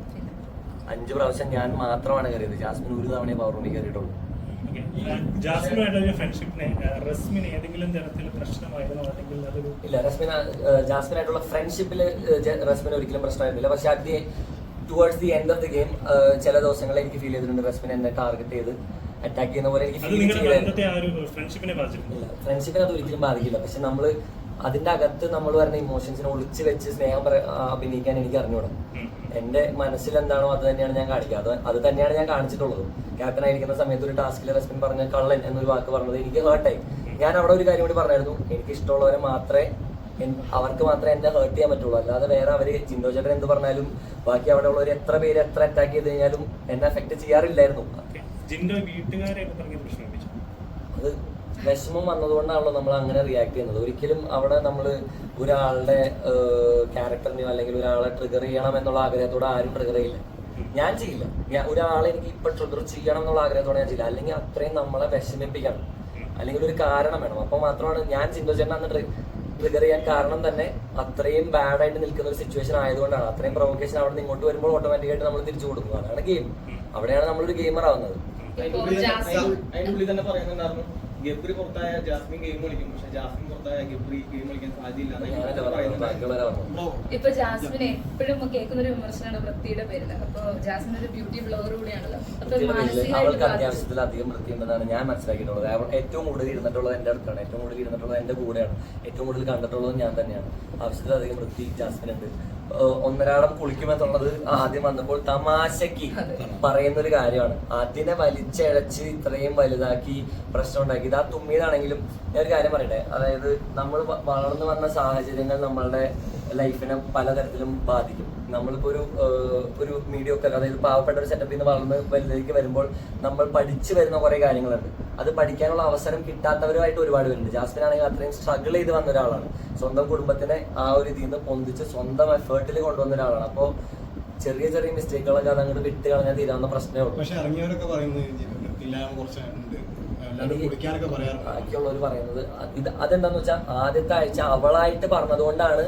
അഞ്ചു പ്രാവശ്യം ഞാൻ മാത്രമാണ് കയറിയത്. ജാസ്മിൻ ഒരു തവണയെ പവർ റൂമിൽ കയറിയിട്ടുള്ളൂ. റസ്മിന് അല്ലെങ്കിൽ അതൊരു ഇല്ല റസ്മിന ജാസ്മിനായിട്ടുള്ള ഫ്രണ്ട്ഷിപ്പിൽ റസ്മിന് ഒരിക്കലും പ്രശ്നമായിരുന്നില്ല. പക്ഷെ അത് towards the end of the game ചില ദിവസങ്ങളിൽ എനിക്ക് ഫീൽ ചെയ്തിട്ടുണ്ട് റസ്മിൻ എന്നെ ടാർഗറ്റ് ചെയ്ത് അറ്റാക്ക് ചെയ്യുന്ന പോലെ എനിക്ക് ഫീൽ ബാധിച്ചിട്ടുണ്ട്? ഫ്രണ്ട്ഷിപ്പിനെ അത് ഒരിക്കലും ബാധിക്കില്ല. പക്ഷെ നമ്മൾ അതിന്റെ അകത്ത് നമ്മൾ പറഞ്ഞ ഇമോഷൻസിനെ ഒളിച്ച് വെച്ച് സ്നേഹം അഭിനയിക്കാൻ എനിക്ക് അറിഞ്ഞൂടാ. എന്റെ മനസ്സിൽ എന്താണോ അത് തന്നെയാണ് ഞാൻ കാണിക്കുക അത് അത് തന്നെയാണ് ഞാൻ കാണിച്ചിട്ടുള്ളത്. ക്യാപ്റ്റൻ ആയിരിക്കുന്ന സമയത്ത് ഒരു ടാസ്കിലെ റെസ്പിൻ പറഞ്ഞ കള്ളൻ എന്നൊരു വാക്ക് പറഞ്ഞത് എനിക്ക് ഹേർട്ടായി ഞാൻ അവിടെ ഒരു കാര്യം കൂടി പറഞ്ഞായിരുന്നു. എനിക്ക് ഇഷ്ടമുള്ളവരെ മാത്രമേ അവർക്ക് മാത്രമേ എന്നെ ഹേർട്ട് ചെയ്യാൻ പറ്റുള്ളൂ. അല്ലാതെ വേറെ അവർ ചിന്തോ ചേട്ടൻ എന്ത് പറഞ്ഞാലും ബാക്കി അവിടെ ഉള്ളവർ എത്ര പേര് എത്ര അറ്റാക്ക് ചെയ്ത് കഴിഞ്ഞാലും എന്നെ അഫക്ട് ചെയ്യാറില്ലായിരുന്നു. അത് വിഷമം വന്നതുകൊണ്ടാണല്ലോ നമ്മൾ അങ്ങനെ റിയാക്ട് ചെയ്യുന്നത്. ഒരിക്കലും അവിടെ നമ്മൾ ഒരാളുടെ ക്യാരക്ടറിനെയോ അല്ലെങ്കിൽ ഒരാളെ ട്രിഗർ ചെയ്യണം എന്നുള്ള ആഗ്രഹത്തോടെ ആരും ട്രിഗർ ചെയ്യില്ല. ഞാൻ ചെയ്യില്ല. ഞാൻ ഒരാളെ എനിക്ക് ഇപ്പൊ ട്രിഗർ ചെയ്യണം എന്നുള്ള ആഗ്രഹത്തോടെ ഞാൻ ചെയ്യില്ല. അല്ലെങ്കിൽ അത്രയും നമ്മളെ വിഷമിപ്പിക്കണം. അല്ലെങ്കിൽ ഒരു കാരണം വേണം. അപ്പൊ മാത്രമാണ് ഞാൻ ചിന്തചേട്ടൻ അന്ന് ട്രിഗർ ചെയ്യാൻ കാരണം തന്നെ അത്രയും ബാഡ് ആയിട്ട് നിൽക്കുന്ന ഒരു സിറ്റുവേഷൻ ആയതുകൊണ്ടാണ്. അത്രയും പ്രൊവക്കേഷൻ അവിടെ നിന്ന് ഇങ്ങോട്ട് വരുമ്പോൾ ഓട്ടോമാറ്റിക്കായിട്ട് നമ്മൾ തിരിച്ചു കൊടുക്കും. അതാണ് ഗെയിം അവിടെയാണ് നമ്മളൊരു ഗെയിമർ ആവുന്നത്. അതിന്റെ ഉള്ളിൽ തന്നെ പറയുന്നുണ്ടായിരുന്നു. ഗബ്രി പുറത്തായ ജാസ്മിൻ ഗെയിം കളിക്കും. പക്ഷെ ജാസ്മിൻ പുറത്തായ ഗബ്രി ഗെയിം കളിക്കാൻ സാധ്യതയില്ല. ഇപ്പൊ ജാസ്മിൻ എപ്പോഴും കേൾക്കുന്ന ഒരു വിമർശനമാണ് വൃത്തിയുടെ പേരിൽ അപ്പൊ ജാസ്മിൻ ഒരു ബ്യൂട്ടി ബ്ലോഗർ കൂടിയാണല്ലോ. അവൾക്ക് അത്യാവശ്യത്തിൽ അധികം വൃത്തി ഉണ്ടെന്നാണ് ഞാൻ മനസ്സിലാക്കിയിട്ടുള്ളത്. അവൾ ഏറ്റവും കൂടുതൽ ഇരുന്നിട്ടുള്ളത് എന്റെ അടുത്താണ്. ഏറ്റവും കൂടുതൽ ഇരുന്നിട്ടുള്ളത് എന്റെ കൂടെയാണ്. ഏറ്റവും കൂടുതൽ കണ്ടിട്ടുള്ളത് ഞാൻ തന്നെയാണ്. ആവശ്യത്തിലധികം വൃത്തി ജാസ്മിൻ ഉണ്ട് ഒന്നരാടം കുളിക്കുമെന്നുള്ളത് ആദ്യം വന്നപ്പോൾ തമാശക്ക് പറയുന്ന ഒരു കാര്യമാണ്. അതിനെ വലിച്ചഴച്ച് ഇത്രയും വലുതാക്കി പ്രശ്നം ഉണ്ടാക്കി ഇത് ആ തുമ്മിയതാണെങ്കിലും ഞാൻ ഒരു കാര്യം പറയട്ടെ? അതായത് നമ്മൾ വളർന്നു വന്ന സാഹചര്യങ്ങൾ നമ്മളുടെ ലൈഫിനെ പലതരത്തിലും ബാധിക്കും. നമ്മളിപ്പോ ഒരു ഒരു മീഡിയ ഒക്കെ അതായത് പാവപ്പെട്ട ഒരു സെറ്റപ്പിൽ നിന്ന് വളർന്ന് വലുതിലേക്ക് വരുമ്പോൾ നമ്മൾ പഠിച്ചു വരുന്ന കുറെ കാര്യങ്ങളുണ്ട്. അത് പഠിക്കാനുള്ള അവസരം കിട്ടാത്തവരുമായിട്ട് ഒരുപാട് പേരുണ്ട്. ജാസ്മിൻ ആണെങ്കിൽ അത്രയും സ്ട്രഗിൾ ചെയ്ത് വന്ന ഒരാളാണ്. സ്വന്തം കുടുംബത്തിനെ ആ ഒരു ഇതിൽ നിന്ന് പൊന്തിച്ച് സ്വന്തം എഫേർട്ടിൽ കൊണ്ടുവന്ന ഒരാളാണ്. അപ്പോൾ ചെറിയ ചെറിയ മിസ്റ്റേക്കുകളൊക്കെ അത് അങ്ങോട്ട് വിട്ട് കളഞ്ഞാൽ തീരാവുന്ന പ്രശ്നമേ ഉള്ളൂ. പക്ഷെ ഇറങ്ങിയവരൊക്കെ പറയുന്നത് ബാക്കിയുള്ളവർ പറയുന്നത് ഇത് അതെന്താന്ന് വെച്ചാൽ ആദ്യത്തെ ആഴ്ച അവളായിട്ട് പറഞ്ഞതുകൊണ്ടാണ്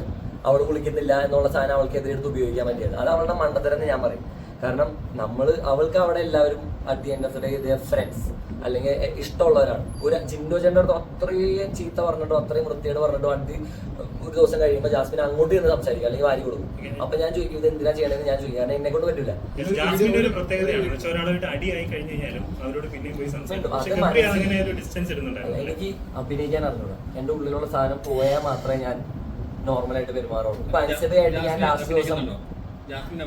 അവൾ കുളിക്കുന്നില്ല എന്നുള്ള സാധനം അവൾക്ക് എടുത്ത് ഉപയോഗിക്കാൻ പറ്റിയത്. അത് അവളുടെ മണ്ടത്തരം ഞാൻ പറയും. കാരണം നമ്മൾ അവൾക്ക് അവിടെ എല്ലാവരും at the end of the day friends അല്ലെങ്കിൽ ഇഷ്ടമുള്ളവരാണ്. ഒരു ചിന്തോ ചേട്ടന്റെ അടുത്ത് അത്രയും ചീത്ത പറഞ്ഞിട്ടോ അത്രയും വൃത്തിയോട് പറഞ്ഞിട്ടോ അടുത്ത് ഒരു ദിവസം കഴിയുമ്പോൾ ജാസ്മിൻ അങ്ങോട്ട് ഇരുന്ന് സംസാരിക്കും. അല്ലെങ്കിൽ വാരി കൊടുക്കും. അപ്പൊ ഞാൻ ചോദിക്കും ഇത് എന്തിനാ ചെയ്യണമെന്ന് ഞാൻ ചോദിക്കും. കാരണം എന്നെ കൊണ്ട് പറ്റില്ല എനിക്ക് അഭിനയിക്കാൻ അറിഞ്ഞൂടാ. എന്റെ ഉള്ളിലുള്ള സാധനം പോയാൽ മാത്രമേ ഞാൻ നോർമലായിട്ട് പെരുമാറുള്ളൂ. ഇപ്പൊ അനുസരിച്ചായിട്ട് ഞാൻ ലാസ്റ്റ് ദിവസം ഇല്ല ജാസ്മിൻ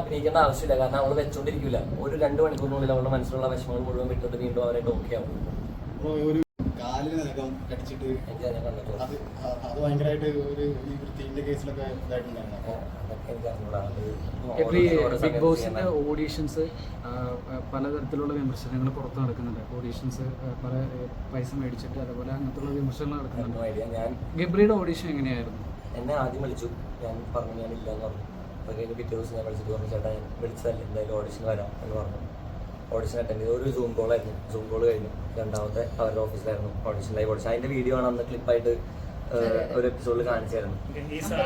അഭിനയിക്കേണ്ട ആവശ്യമില്ല. കാരണം അവൾ വെച്ചോണ്ടിരിക്കില്ല ഒരു രണ്ട് മണിക്കൂറിനുള്ളിൽ അവളുടെ മനസ്സിലുള്ള വിഷമങ്ങൾ മുഴുവൻ വിട്ടിട്ട് വീണ്ടും അവരായിട്ട് ഓക്കെ ആവും അപ്പോൾ ഒരു കാലിന് നൽകാം കടിച്ചിട്ട് അത് അത് ഭയങ്കരമായിട്ട് ഒരു ഈ വൃത്തിന്റെ കേസിലൊക്കെ ഇതായിട്ടുണ്ടായിരുന്നു. അപ്പോൾ ബിഗ് ബോസിന്റെ ഓഡിഷൻസ് പലതരത്തിലുള്ള വിമർശനങ്ങൾ പുറത്ത് നടക്കുന്നുണ്ട്. ഓഡീഷൻസ് പല പൈസ മേടിച്ചിട്ട് അതുപോലെ അങ്ങനത്തുള്ള വിമർശനങ്ങൾ നടക്കുന്നുണ്ട്. ഞാൻ ഗബ്രിയുടെ ഓഡീഷൻ എങ്ങനെയായിരുന്നു? എന്നെ ആദ്യം വിളിച്ചു. ഞാൻ പറഞ്ഞു ഞാൻ ഇല്ല എന്ന് പറഞ്ഞു. അത് കഴിഞ്ഞ് പിറ്റേ ദിവസം ഞാൻ വിളിച്ചിട്ട് പറഞ്ഞു ചേട്ടാ ഞാൻ വിളിച്ചതല്ലേ എന്തായാലും ഓഡിഷൻ വരാം എന്ന് പറഞ്ഞു. ഓഡിഷൻ അറ്റൻഡ് ചെയ്തു. ഒരു സൂം കോൾ ആയിരുന്നു. സൂം കോൾ കഴിഞ്ഞു. രണ്ടാമത്തെ അവരുടെ ഓഫീസിലായിരുന്നു ഓഡിഷൻ ലൈവ് ഓഡിഷൻ അതിന്റെ വീഡിയോ ആണ് അന്ന് ക്ലിപ്പായിട്ട് ഒരു എപ്പിസോഡിൽ കാണിച്ചായിരുന്നു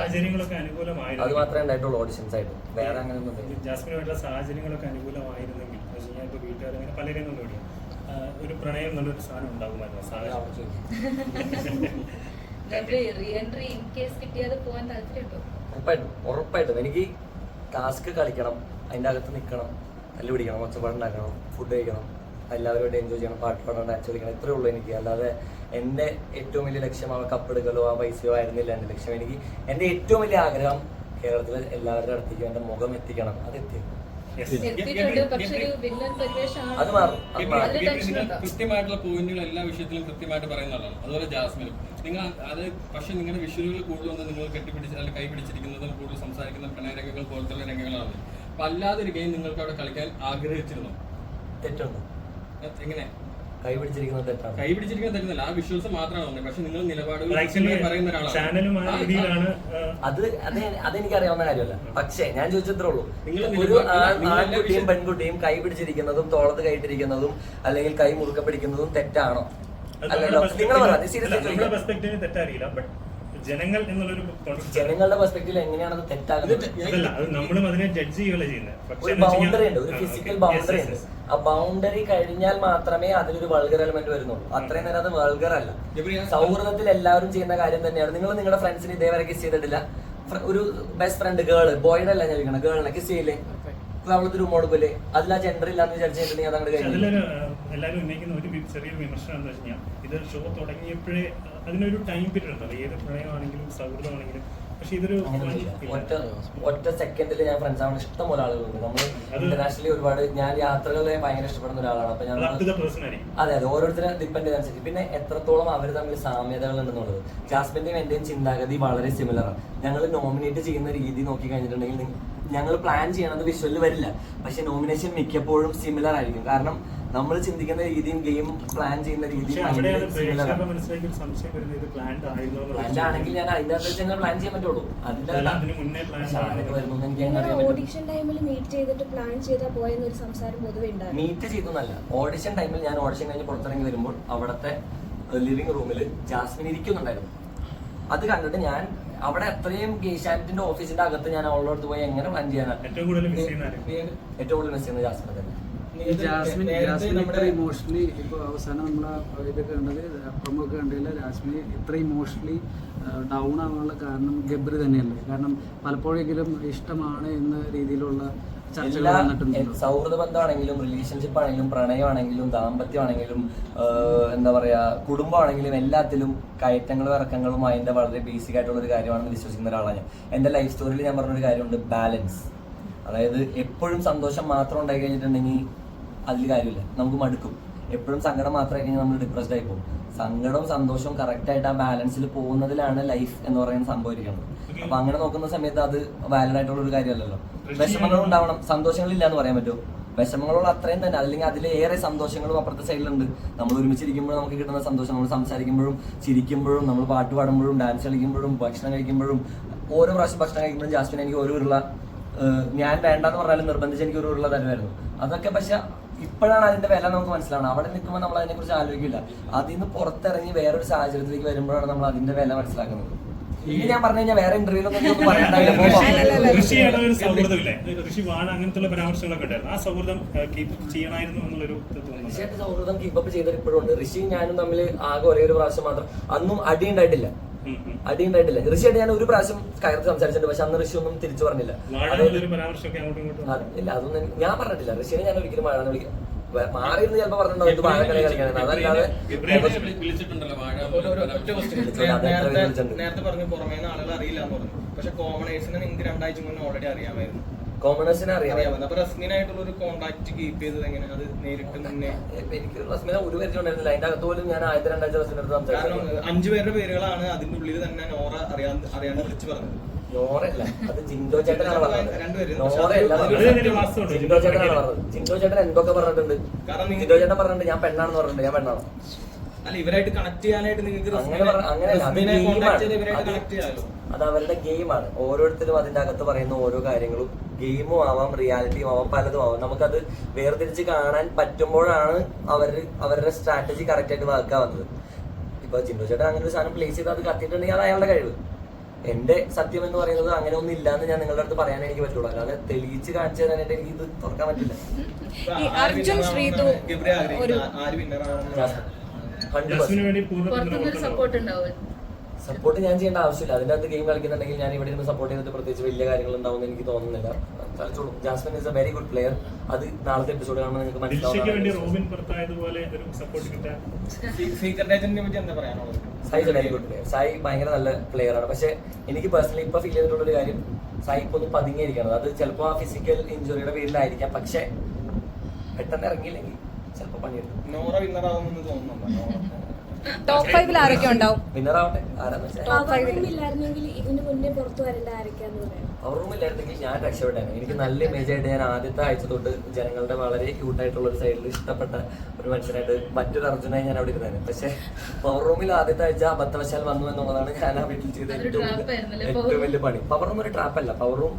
അത് അനുകൂലമായിരുന്നു മാത്രമേ ഉണ്ടായിട്ടുള്ളൂ ഓഡിഷൻസ് ആയിട്ട്. വേറെ അങ്ങനെ ഒന്നും സാഹചര്യങ്ങളൊക്കെ അനുകൂലമായിരുന്നെങ്കിൽ വീട്ടുകാർ അങ്ങനെ പലരെയും കൊണ്ടുപോയി ഒരു പ്രണയം എന്നുള്ളൊരു സാധനം ഉണ്ടാകുമായിരുന്നു സാഹചര്യം. ഉറപ്പായിട്ടും. ഉറപ്പായിട്ടും. എനിക്ക് ടാസ്ക് കളിക്കണം അതിന്റെ അകത്ത് നിൽക്കണം തല്ല് പിടിക്കണം ഒച്ചപ്പാട് ഉണ്ടാക്കണം ഫുഡ് കഴിക്കണം എല്ലാവരുമായിട്ട് എൻജോയ് ചെയ്യണം പാട്ട് പാടാൻ ഡാൻസ് കളിക്കണം ഇത്രേ ഉള്ളൂ എനിക്ക്. അല്ലാതെ എന്റെ ഏറ്റവും വലിയ ലക്ഷ്യം ആ കപ്പെടുക്കലോ ആ പൈസയോ ആയിരുന്നില്ല എന്റെ ലക്ഷ്യം. എനിക്ക് എന്റെ ഏറ്റവും വലിയ ആഗ്രഹം കേരളത്തിലെ എല്ലാവരുടെ അടുത്തേക്ക് എന്റെ മുഖം എത്തിക്കണം. അത് ഉണ്ടോ? കൃത്യമായിട്ടുള്ള പോയിന്റുകൾ എല്ലാ വിഷയത്തിലും കൃത്യമായിട്ട് പറയുന്നതാണ് അതുപോലെ ജാസ്മിനും. നിങ്ങൾ അത് പക്ഷെ നിങ്ങളുടെ വിഷ്വലുകൾ കൂടുതൽ നിങ്ങൾ കെട്ടിപ്പിടിച്ച് അല്ലെങ്കിൽ കൈ പിടിച്ചിരിക്കുന്നതും കൂടുതൽ സംസാരിക്കുന്ന പ്രണയരംഗങ്ങൾ പോലത്തെ രംഗങ്ങളാണ്. അപ്പൊ അല്ലാതെ ഒരു ഗെയിം നിങ്ങൾക്ക് അവിടെ കളിക്കാൻ ആഗ്രഹിച്ചിരുന്നു? തെറ്റാണ് എങ്ങനെ? കൈ പിടിച്ചിരിക്കുന്നത് തെറ്റാണ്. കൈ പിടിച്ചിരിക്കാൻ തരുന്നില്ല ആ വിഷ്വൽസ് മാത്രമാണ് വന്നത് പക്ഷെ നിങ്ങൾ നിലപാടുകൾ പറയുന്ന ഒരാളാണ്. ചാനലും ആ ആ- രീതിയിലാണ് അത് അത് അതെനിക്ക് അറിയാവുന്ന കാര്യമല്ല. പക്ഷേ ഞാൻ ചോദിച്ചത്രേ ഉള്ളൂ. നിങ്ങൾ ഒരു ആൺകുട്ടിയും പെൺകുട്ടിയും കൈ പിടിച്ചിരിക്കുന്നതും തോളത്ത് കൈയിട്ടിരിക്കുന്നതും അല്ലെങ്കിൽ കൈ മുറുക്ക പിടിക്കുന്നതും തെറ്റാണോ? അല്ലല്ലോ നിങ്ങൾ പറയാം സീരിയസ് നമ്മുടെ ബട്ട് ജനങ്ങൾ എന്നുള്ളൊരു ജനങ്ങളുടെ പെർസ്പെക്ടീവ് എങ്ങനെയാണ് അത് തെറ്റാകുന്നത്? അതല്ല അത് നമ്മളും അതിനെ ജഡ്ജ് ചെയ്യുകയല്ല ചെയ്യുന്നത്. ഒരു ബൗണ്ടറി ഉണ്ട് ഒരു ഫിസിക്കൽ ബൗണ്ടറി ഉണ്ട്. ആ ബൗണ്ടറി കഴിഞ്ഞാൽ മാത്രമേ അതിലൊരു വൾഗർ എലമെന്റ് വരുന്നുള്ളൂ. അത്രയും നേരം അത് വൾഗർ അല്ല. സൗഹൃദത്തിൽ എല്ലാവരും ചെയ്യുന്ന കാര്യം തന്നെയാണ്. നിങ്ങൾ നിങ്ങളുടെ ഫ്രണ്ട്സിന് ഇതേവരെ കിസ് ചെയ്തിട്ടില്ല. ഒരു ബെസ്റ്റ് ഫ്രണ്ട് ഗേൾ ബോയുടെ അല്ല ഞാൻ ചോദിക്കണം ഗേളിനെ കിസ് ചെയ്യില്ലേ? അവളത്തെ റൂം കൊടുക്കില്ലേ അതിൽ ആ ജെൻഡർ ഇല്ലാന്ന് വിചാരിച്ചിട്ടുണ്ടെങ്കിൽ അതങ്ങോട്ട് കഴിഞ്ഞു എല്ലാവരും ഉന്നയിക്കുന്ന ഒരു ചെറിയൊരു വിമർശനം എന്താ ഇത് ഷോ തുടങ്ങിയപ്പോഴേ അതിനൊരു ടൈം പീരീഡ് ഉണ്ടല്ലോ. ഏത് പ്രണയമാണെങ്കിലും സൗഹൃദമാണെങ്കിലും. പക്ഷെ ഇതൊരു ഒറ്റ ഒറ്റ സെക്കൻഡിൽ ഞാൻ ഫ്രണ്ട്സ് ആവുന്ന ഇഷ്ടം പോലെ ആളുകളുണ്ട് നമ്മൾ ഇന്റർനാഷണലി ഒരുപാട് ഞാൻ യാത്രകളെ ഭയങ്കര ഇഷ്ടപ്പെടുന്ന ഒരാളാണ്. അപ്പൊ ഞാൻ അത് അതെ ഓരോരുത്തരെ ഡിപ്പെൻഡ് ചെയ്തനുസരിച്ച് പിന്നെ എത്രത്തോളം അവർ തമ്മിൽ സാമ്യതകൾ ഉണ്ടെന്നുള്ളത്. ജാസ്മിന്റെയും എന്റെയും ചിന്താഗതി വളരെ സിമിലർ ആണ്. ഞങ്ങൾ നോമിനേറ്റ് ചെയ്യുന്ന രീതി നോക്കി കഴിഞ്ഞിട്ടുണ്ടെങ്കിൽ ഞങ്ങൾ പ്ലാൻ ചെയ്യണത് വിഷ്വലിൽ വരില്ല. പക്ഷെ നോമിനേഷൻ മിക്കപ്പോഴും സിമിലർ ആയിരിക്കും. കാരണം നമ്മൾ ചിന്തിക്കുന്ന രീതിയും ഗെയിം പ്ലാൻ ചെയ്യുന്ന രീതിയും ആണെങ്കിൽ ഞാൻ അതിന്റെ അകത്ത് പ്ലാൻ ചെയ്യാൻ പറ്റുള്ളൂ. ഓഡിഷൻ ടൈമിൽ മീറ്റ് ചെയ്തിട്ട് പ്ലാൻ ചെയ്താൽ പോയെന്നൊരു സംസാരം പൊതുവെ ഉണ്ടായിരുന്നു. മീറ്റ് ചെയ്തൊന്നല്ല ഓഡിഷൻ ടൈമിൽ ഞാൻ ഓഡിഷൻ കഴിഞ്ഞ് പുറത്തിറങ്ങി വരുമ്പോൾ അവിടുത്തെ ലിവിംഗ് റൂമിൽ ജാസ്മിൻ ഇരിക്കുന്നുണ്ടായിരുന്നു. അത് കണ്ടിട്ട് ഞാൻ അവിടെ അത്രയും ഗേഷാനിറ്റിന്റെ ഓഫീസിന്റെ അകത്ത് ഞാൻ അവളോട് അടുത്ത് പോയി എങ്ങനെ പ്ലാൻ ചെയ്യാനാണ് ഏറ്റവും കൂടുതൽ മിസ് ചെയ്യുന്ന ജാസ്മിൻ ഏറ്റവും കൂടുതൽ മിസ് ചെയ്യുന്നത് ജാസ്മിൻ തന്നെ. ജാസ്മിൻ ജാസ്മിൻ ഇത്ര ഇമോഷണലി ഇപ്പോൾ അവസാനം നമ്മൾ ഇതൊക്കെ കണ്ടത് പ്രൊമോ കണ്ടതിൽ ജാസ്മിൻ ഇത്ര ഇമോഷണലി ഡൗൺ ആവാനുള്ള കാരണം ഗബ്രി തന്നെയല്ലേ? കാരണം പലപ്പോഴെങ്കിലും ഇഷ്ടമാണ് എന്ന രീതിയിലുള്ള ചർച്ചകൾ എല്ലാ സൗഹൃദ ബന്ധമാണെങ്കിലും റിലേഷൻഷിപ്പ് ആണെങ്കിലും പ്രണയമാണെങ്കിലും ദാമ്പത്യമാണെങ്കിലും എന്താ പറയാ കുടുംബമാണെങ്കിലും എല്ലാത്തിലും കയറ്റങ്ങളും ഇറക്കങ്ങളും അതിന്റെ വളരെ ബേസിക് ആയിട്ടുള്ള ഒരു കാര്യമാണെന്ന് വിശ്വസിക്കുന്ന ഒരാളാണ് ഞാൻ. എന്റെ ലൈഫ് സ്റ്റോറിയിൽ ഞാൻ പറഞ്ഞൊരു കാര്യമുണ്ട് ബാലൻസ് അതായത് എപ്പോഴും സന്തോഷം മാത്രം ഉണ്ടായി കഴിഞ്ഞിട്ടുണ്ടെങ്കിൽ അതിൽ കാര്യമില്ല. നമുക്ക് മടുക്കും. എപ്പോഴും സങ്കടം മാത്രമേ കഴിഞ്ഞാൽ നമ്മൾ ഡിപ്രസ്ഡ് ആയി പോകും. സങ്കടവും സന്തോഷവും കറക്റ്റ് ആയിട്ട് ആ ബാലൻസിൽ പോകുന്നതിലാണ് ലൈഫ് എന്ന് പറയുന്ന സംഭവം ഇരിക്കുന്നത്. അപ്പൊ അങ്ങനെ നോക്കുന്ന സമയത്ത് അത് വാലിഡ് ആയിട്ടുള്ള ഒരു കാര്യമല്ലല്ലോ. വിഷമങ്ങൾ ഉണ്ടാവണം. സന്തോഷങ്ങളില്ല എന്ന് പറയാൻ പറ്റുമോ? വിഷമങ്ങളുള്ള അത്രയും തന്നെ. അല്ലെങ്കിൽ അതിലേറെ സന്തോഷങ്ങളും അപ്പുറത്തെ സൈഡിലുണ്ട് നമ്മൾ ഒരുമിച്ചിരിക്കുമ്പോൾ നമുക്ക് കിട്ടുന്ന സന്തോഷം നമ്മൾ സംസാരിക്കുമ്പോഴും ചിരിക്കുമ്പോഴും നമ്മൾ പാട്ട് പാടുമ്പോഴും ഡാൻസ് കളിക്കുമ്പോഴും ഭക്ഷണം കഴിക്കുമ്പോഴും ഓരോ പ്രാവശ്യം ഭക്ഷണം കഴിക്കുമ്പോഴും ജാസ്മിൻ എനിക്ക് ഓരോ ഉരുള ഞാൻ വേണ്ടെന്ന് പറഞ്ഞാലും നിർബന്ധിച്ച് എനിക്ക് ഒരു ഉരുള തരുമായിരുന്നു. അതൊക്കെ പക്ഷെ ഇപ്പോഴാണ് അതിന്റെ വില നമുക്ക് മനസ്സിലാവണം അവിടെ നിൽക്കുമ്പോൾ നമ്മൾ അതിനെ കുറിച്ച് ആലോചിക്കില്ല. അതിൽ നിന്ന് പുറത്തിറങ്ങി വേറൊരു സാഹചര്യത്തിലേക്ക് വരുമ്പോഴാണ് നമ്മൾ അതിന്റെ വില മനസ്സിലാക്കുന്നത്. ഇനി ഞാൻ പറഞ്ഞു കഴിഞ്ഞാൽ വേറെ ഇന്റർവ്യൂലൊന്നും പറയണ്ടാവില്ല പോ. ഋഷിയുടെ ഒരു സൗഹൃദമില്ലേ കൃഷി വാണ അങ്ങനത്തെ പരാമർശങ്ങളൊക്കെ ഉണ്ടായിരുന്നു ആ സൗഹൃദം കീപ്പ് സൗഹൃദം കീപ്പപ്പ് ചെയ്തിട്ട് ഇപ്പോഴും ഉണ്ട്. ഋഷി ഞാനും തമ്മിൽ ആകെ ഒരേ ഒരു പ്രാവശ്യം മാത്രം അന്നും അടി ഉണ്ടായിട്ടില്ല ഉം. ഋഷിയായിട്ട് ഞാൻ ഒരു പ്രാവശ്യം കയർത്ത് സംസാരിച്ചിട്ടുണ്ട് പക്ഷെ അന്ന് ഋഷി ഒന്നും തിരിച്ചു പറഞ്ഞില്ല. ഇല്ല അതൊന്നും ഞാൻ പറഞ്ഞിട്ടില്ല. ഋഷിനെ ഞാൻ ഒരിക്കലും വാഴ വിളിക്കാം മാറിയിരുന്നു ചിലപ്പോൾ പറഞ്ഞിട്ടുണ്ടോ അതല്ലാതെ വാഴ ഒരു- ഒരു- ഒറ്റ question. വിളിച്ചോളൂ, അത് എത്ര പേര് നേരത്തെ പറഞ്ഞു പുറമേ നിന്ന് ആളുകൾ അറിയില്ല എന്ന് പറഞ്ഞു പക്ഷെ കോമണേഴ്സിനെ നിങ്ങൾക്ക് രണ്ടാഴ്ച മുന്നേ ഓൾറെഡി അറിയാമായിരുന്നു. കോമണേഴ്സിനെ അറിയാം അറിയാമായിരുന്നു അപ്പൊ റസ്മിനായിട്ടുള്ള ഒരു കോണ്ടാക്ട് കീപ്പ് ചെയ്തത് എങ്ങനെയാണ് അത് നേരിട്ട് മുന്നേ എനിക്ക് റസ്മിനെ ഒരു പരിചയം ഉണ്ടായിരുന്നില്ല. അതിന്റെ അകത്ത് പോലും ഞാൻ ആയിരത്തി അടുത്ത് കാരണം സംസാരിച്ചു അഞ്ചു പേരുടെ പേരുകളാണ് അതിന്റെ ഉള്ളിൽ തന്നെ നോറ അറിയാൻ അറിയാണ്ട് വിളിച്ചു പറഞ്ഞത്. നോറല്ല അത് ജിൻഡോ ചേട്ടനാണ് പറഞ്ഞത്. രണ്ടുപേരും. നോറയല്ല അത് അത് ഒരു വാസ്തവമുണ്ട്. ജിൻഡോ ചേട്ടനാണ് പറഞ്ഞത്. ജിൻഡോ ചേട്ടൻ എന്തൊക്കെ പറഞ്ഞിട്ടുണ്ട്? ജിൻഡോ ചേട്ടൻ പറഞ്ഞിട്ടുണ്ട് ഞാൻ പെണ്ണാണെന്ന് പറഞ്ഞിട്ടുണ്ട് ഞാൻ പെണ്ണാണ്. അല്ല ഇവരായിട്ട് കണക്ട് ചെയ്യാനായിട്ട് നിങ്ങൾക്ക് അങ്ങനെ അങ്ങനെയല്ല അത് അവരുടെ ഗെയിമാണ് ഓരോരുത്തരും അതിന്റെ അകത്ത് പറയുന്ന ഓരോ കാര്യങ്ങളും ഗെയിമും ആവാം റിയാലിറ്റിയും ആവാം പലതും ആവാം. നമുക്കത് വേർതിരിച്ച് കാണാൻ പറ്റുമ്പോഴാണ് അവർ അവരുടെ സ്ട്രാറ്റജി കറക്റ്റ് ആയിട്ട് വർക്കാവുന്നത് ഇപ്പൊ ജിൻഡോ ചേട്ടൻ അങ്ങനെ ഒരു സാധനം പ്ലേസ് ചെയ്ത് അത് കത്തിയിട്ടുണ്ടെങ്കിൽ അത് അയാളുടെ കഴിവ്. എന്റെ സത്യം എന്ന് പറയുന്നത് അങ്ങനെ ഒന്നും ഇല്ലാന്ന് ഞാൻ നിങ്ങളുടെ അടുത്ത് പറയാൻ എനിക്ക് പറ്റുള്ളൂ. അല്ലാതെ തെളിയിച്ച് കാണിച്ചു തരാനായിട്ട് എനിക്ക് ഇത് തുറക്കാൻ പറ്റില്ല. അർജുൻ ശ്രീതു ഒരു- ഹൺഡ്രഡ്? സപ്പോർട്ട് ഉണ്ടാവും. സപ്പോർട്ട് ഞാൻ ചെയ്യേണ്ട ആവശ്യമില്ല. അതിന്റെ അകത്ത് ഗെയിം കളിക്കുന്നുണ്ടെങ്കിൽ ഞാൻ ഇവിടെ നിന്ന് സപ്പോർട്ട് ചെയ്തിട്ട് പ്രത്യേകിച്ച് വലിയ കാര്യങ്ങൾ ഉണ്ടാവുമെന്ന് എനിക്ക് തോന്നുന്നില്ല. കളിച്ചോളൂ. Jasmine is a very good player അത് നാളത്തെ എപ്പിസോഡ് കാണുമ്പോൾ നിങ്ങൾക്ക് ദിൽഷയ്ക്ക് വേണ്ടി മനസ്സിലാവും. റോബിൻ ഒരു സപ്പോർട്ട് കിട്ടാൻ സീക്രട്ട് ഏജന്റിനെ പറ്റി Sai is a very good player Sai ഭയങ്കര നല്ല പ്ലെയർ ആണ്. പക്ഷെ എനിക്ക് പേഴ്സണലി ഇപ്പൊ ഫീൽ ചെയ്തിട്ടുള്ള ഒരു കാര്യം സായി ഇപ്പൊ ഒന്ന് പതുങ്ങിയിരിക്കണം അത് ചിലപ്പോൾ ആ ഫിസിക്കൽ ഇഞ്ചുറിയുടെ പേരിലായിരിക്കാം. പക്ഷെ പെട്ടെന്ന് ഇറങ്ങിയില്ലെങ്കിൽ ചിലപ്പോൾ പണിയെടുക്കും. നോറ വിന്നർ ആവുമെന്ന് തോന്നുന്നുണ്ടോ? ടോപ്പ് ഫൈവിൽ ആരൊക്കെ ഉണ്ടാവും? വിന്നർ ആവട്ടെ. ആരാന്ന് വെച്ചാൽ five ൽ. ഇല്ലായിരുന്നെങ്കിൽ ഇതിന് മുന്നേ പുറത്തു വരേണ്ട ആരൊക്കെയാന്ന് പറയാം. പവർ റൂമില്ലായിരുന്നെങ്കിൽ ഞാൻ രക്ഷപ്പെട്ടേനെ എനിക്ക് നല്ല ഇമേജ് ആയിട്ട് ഞാൻ ആദ്യത്തെ ആഴ്ച തൊട്ട് ജനങ്ങളുടെ വളരെ ക്യൂട്ടായിട്ടുള്ള ഒരു സൈഡിൽ ഇഷ്ടപ്പെട്ട ഒരു മനുഷ്യനായിട്ട് മറ്റൊരു അർജുനായി ഞാൻ അവിടെ ഇരുന്നേനെ പക്ഷെ പവർ റൂമിൽ ആദ്യത്തെ ആഴ്ച അബദ്ധവശാൽ വന്നു എന്നുള്ളതാണ് ഞാൻ ആ വീട്ടിൽ ചെയ്ത ഏറ്റവും വലിയ- ഏറ്റവും വലിയ പണി. പവർ റൂം ഒരു ട്രാപ്പ് അല്ല. പവർ റൂം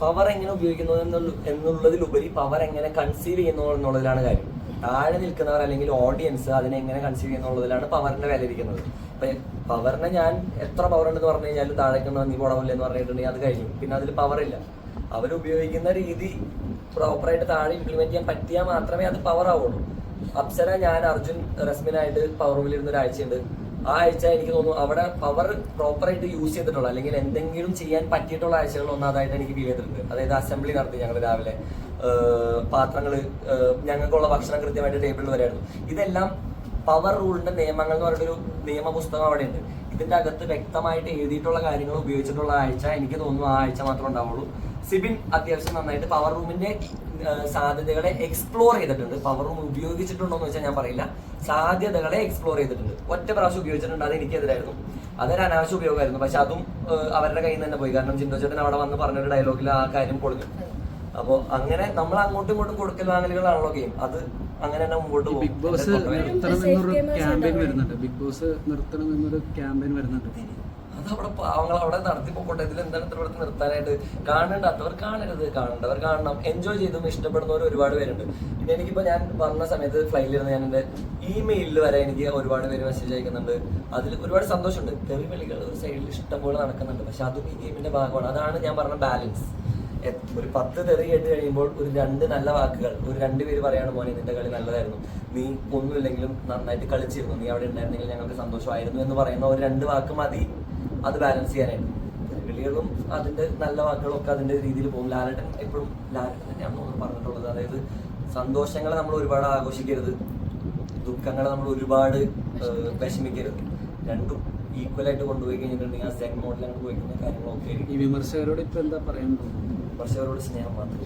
പവർ എങ്ങനെ ഉപയോഗിക്കുന്നു എന്നുള്ള എന്നുള്ളതിലുപരി പവർ എങ്ങനെ കൺസീവ് ചെയ്യുന്നു എന്നുള്ളതിലാണ് കാര്യം. താഴെ നിൽക്കുന്നവർ അല്ലെങ്കിൽ ഓഡിയൻസ് അതിനെ എങ്ങനെ കൺസീവ് ചെയ്യുന്നുള്ളതിലാണ് പവറിന്റെ വില ഇരിക്കുന്നത് അപ്പൊ പവറിനെ ഞാൻ എത്ര പവർ ഉണ്ടെന്ന് പറഞ്ഞു കഴിഞ്ഞാൽ താഴേക്ക് നീ പോടാവില്ല എന്ന് പറഞ്ഞിട്ടുണ്ടെങ്കിൽ അത് കഴിഞ്ഞു. പിന്നെ അതിൽ പവറില്ല അവരുപയോഗിക്കുന്ന രീതി പ്രോപ്പറായിട്ട് താഴെ ഇംപ്ലിമെന്റ് ചെയ്യാൻ പറ്റിയാൽ മാത്രമേ അത് പവർ ആവുള്ളൂ. അപ്സര ഞാൻ അർജുൻ റസ്മിനായിട്ട് പവർ റൂമിലിരുന്ന ഒരാഴ്ചയുണ്ട്. ആ ആഴ്ച എനിക്ക് തോന്നുന്നു അവിടെ പവർ പ്രോപ്പറായിട്ട് യൂസ് ചെയ്തിട്ടുള്ള അല്ലെങ്കിൽ എന്തെങ്കിലും ചെയ്യാൻ പറ്റിയിട്ടുള്ള ആഴ്ചകൾ ഒന്നാതായിട്ട് എനിക്ക് ഫീൽ ചെയ്തിട്ടുണ്ട്. അതായത് അസംബ്ലി നടത്തി ഞങ്ങൾ രാവിലെ. പാത്രങ്ങൾ ഞങ്ങൾക്കുള്ള ഭക്ഷണം കൃത്യമായിട്ട് ടേബിളിൽ വരായിരുന്നു ഇതെല്ലാം പവർ റൂളിന്റെ നിയമങ്ങൾ എന്ന് പറഞ്ഞൊരു നിയമപുസ്തകം അവിടെ ഉണ്ട് ഇതിന്റെ അകത്ത് വ്യക്തമായിട്ട് എഴുതിയിട്ടുള്ള കാര്യങ്ങൾ ഉപയോഗിച്ചിട്ടുള്ള ആഴ്ച എനിക്ക് തോന്നുന്നു ആ ആഴ്ച മാത്രമേ ഉണ്ടാവുള്ളൂ. സിബിൻ അത്യാവശ്യം നന്നായിട്ട് പവർ റൂമിന്റെ സാധ്യതകളെ എക്സ്പ്ലോർ ചെയ്തിട്ടുണ്ട്. പവർ റൂം ഉപയോഗിച്ചിട്ടുണ്ടോ എന്ന് വെച്ചാൽ ഞാൻ പറയില്ല. സാധ്യതകളെ എക്സ്പ്ലോർ ചെയ്തിട്ടുണ്ട്. ഒറ്റ പ്രാവശ്യം ഉപയോഗിച്ചിട്ടുണ്ട്. അത് എനിക്കെതിരായിരുന്നു. അതൊരു അനാവശ്യ ഉപയോഗമായിരുന്നു. പക്ഷെ അതും അവരുടെ കയ്യിൽ നിന്ന് തന്നെ പോയി. കാരണം ചിന്തോ ചേട്ടൻ അവിടെ വന്ന് പറഞ്ഞൊരു ഡയലോഗിൽ ആ കാര്യം പൊളിഞ്ഞു അപ്പോൾ അങ്ങനെ നമ്മൾ അങ്ങോട്ടും ഇങ്ങോട്ടും കൊടുക്കൽ വാങ്ങലുകളാണല്ലോ ഗെയിം അത് അങ്ങനെ തന്നെ മുമ്പോട്ട് പോകും ബിഗ് ബോസ് എന്റെ അഭിപ്രായം. നിർത്തണം എന്നൊരു ക്യാമ്പയിൻ വരുന്നുണ്ട്. ബിഗ് ബോസ് നിർത്തണം എന്നൊരു ക്യാമ്പയിൻ വരുന്നുണ്ട്. അത് അവിടെ പാവങ്ങൾ അവിടെ നടത്തിപ്പോട്ടെ ഇതിൽ എന്താണ് ഇത്ര ഇവിടെ നിർത്താനായിട്ട്? കാണേണ്ടാത്തവർ കാണരുത്. കാണേണ്ടവർ കാണണം. എൻജോയ് ചെയ്തും ഇഷ്ടപ്പെടുന്നവർ ഒരുപാട് പേരുണ്ട്. പിന്നെ എനിക്കിപ്പോ ഞാൻ വന്ന സമയത്ത് ഫ്ലൈറ്റിലിരുന്ന് ഞാൻ എന്റെ ഇമെയിലിൽ വരെ എനിക്ക് ഒരുപാട് പേര് മെസ്സേജ് അയക്കുന്നുണ്ട്. അതിൽ ഒരുപാട് സന്തോഷമുണ്ട്. തെറി വിളികൾ ഒരു സൈഡിൽ ഇഷ്ടംപോലെ നടക്കുന്നുണ്ട്. പക്ഷെ അതും ഈ ഗെയിമിന്റെ ഭാഗമാണ്. അതാണ് ഞാൻ പറഞ്ഞ ബാലൻസ് ഒരു പത്ത് തെറി കേട്ട് കഴിയുമ്പോൾ ഒരു രണ്ട് നല്ല വാക്കുകൾ ഒരു രണ്ട് പേര് പറയാണ് മോനെ നിന്റെ കളി നല്ലതായിരുന്നു. നീ ഒന്നുമില്ലെങ്കിലും നന്നായിട്ട് കളിച്ചിരുന്നു. നീ അവിടെ ഉണ്ടായിരുന്നെങ്കിൽ ഞങ്ങൾക്ക് സന്തോഷമായിരുന്നു എന്ന് പറയുന്ന ഒരു രണ്ട് വാക്ക് മതി. അത് ബാലൻസ് ചെയ്യാനായിട്ട്. കളികളും അതിന്റെ നല്ല വാക്കുകളൊക്കെ അതിന്റെ രീതിയിൽ പോകും. ലാലട്ടൻ എപ്പോഴും ലാലട്ടൻ തന്നെയാണ് തോന്നുന്നു പറഞ്ഞിട്ടുള്ളത്. അതായത് സന്തോഷങ്ങളെ നമ്മൾ ഒരുപാട് ആഘോഷിക്കരുത്. ദുഃഖങ്ങളെ നമ്മൾ ഒരുപാട് വിഷമിക്കരുത്. രണ്ടും ഈക്വലായിട്ട് കൊണ്ടുപോയി കഴിഞ്ഞിട്ടുണ്ടെങ്കിൽ ആ സെക്കൻഡ് മോഡിൽ അങ്ങോട്ട് പോയി കാര്യങ്ങളൊക്കെ ഈ വിമർശകരോട് ഇപ്പൊ എന്താ പറയാൻ പക്ഷെ അവരോട് സ്നേഹം മാത്രം.